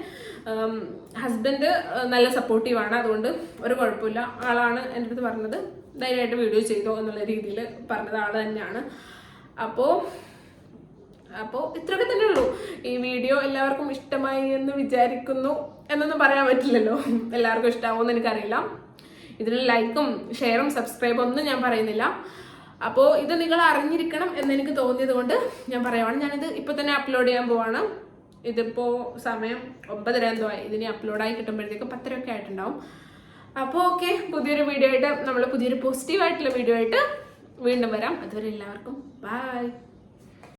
ഹസ്ബൻഡ് നല്ല സപ്പോർട്ടീവാണ് അതുകൊണ്ട് ഒരു കുഴപ്പമില്ല. ആളാണ് എന്റെ അടുത്ത് പറഞ്ഞത്. ധൈര്യമായിട്ട് വീഡിയോ ചെയ്തോ എന്നുള്ള രീതിയിൽ പറഞ്ഞത് ആൾ തന്നെയാണ്. അപ്പോൾ അപ്പോൾ ഇത്രയൊക്കെ തന്നെ ഉള്ളൂ. ഈ വീഡിയോ എല്ലാവർക്കും ഇഷ്ടമായി എന്ന് വിചാരിക്കുന്നു എന്നൊന്നും പറയാൻ പറ്റില്ലല്ലോ. എല്ലാവർക്കും ഇഷ്ടമാവുമെന്ന് എനിക്കറിയില്ല. ഇതിൽ ലൈക്കും ഷെയറും സബ്സ്ക്രൈബും ഒന്നും ഞാൻ പറയുന്നില്ല. അപ്പോൾ ഇത് നിങ്ങൾ അറിഞ്ഞിരിക്കണം എന്നെനിക്ക് തോന്നിയത് കൊണ്ട് ഞാൻ പറയുവാണ്. ഞാനിത് ഇപ്പോൾ തന്നെ അപ്ലോഡ് ചെയ്യാൻ പോവാണ്. ഇതിപ്പോൾ സമയം ഒമ്പതര എന്തോ ആയി. ഇതിനി അപ്ലോഡായി കിട്ടുമ്പോഴത്തേക്കും പത്തരയൊക്കെ ആയിട്ടുണ്ടാവും. അപ്പോൾ ഓക്കെ പുതിയൊരു വീഡിയോ ആയിട്ട് നമ്മൾ പുതിയൊരു പോസിറ്റീവ് ആയിട്ടുള്ള വീഡിയോ ആയിട്ട് വീണ്ടും വരാം. അതുവരെ എല്ലാവർക്കും ബൈ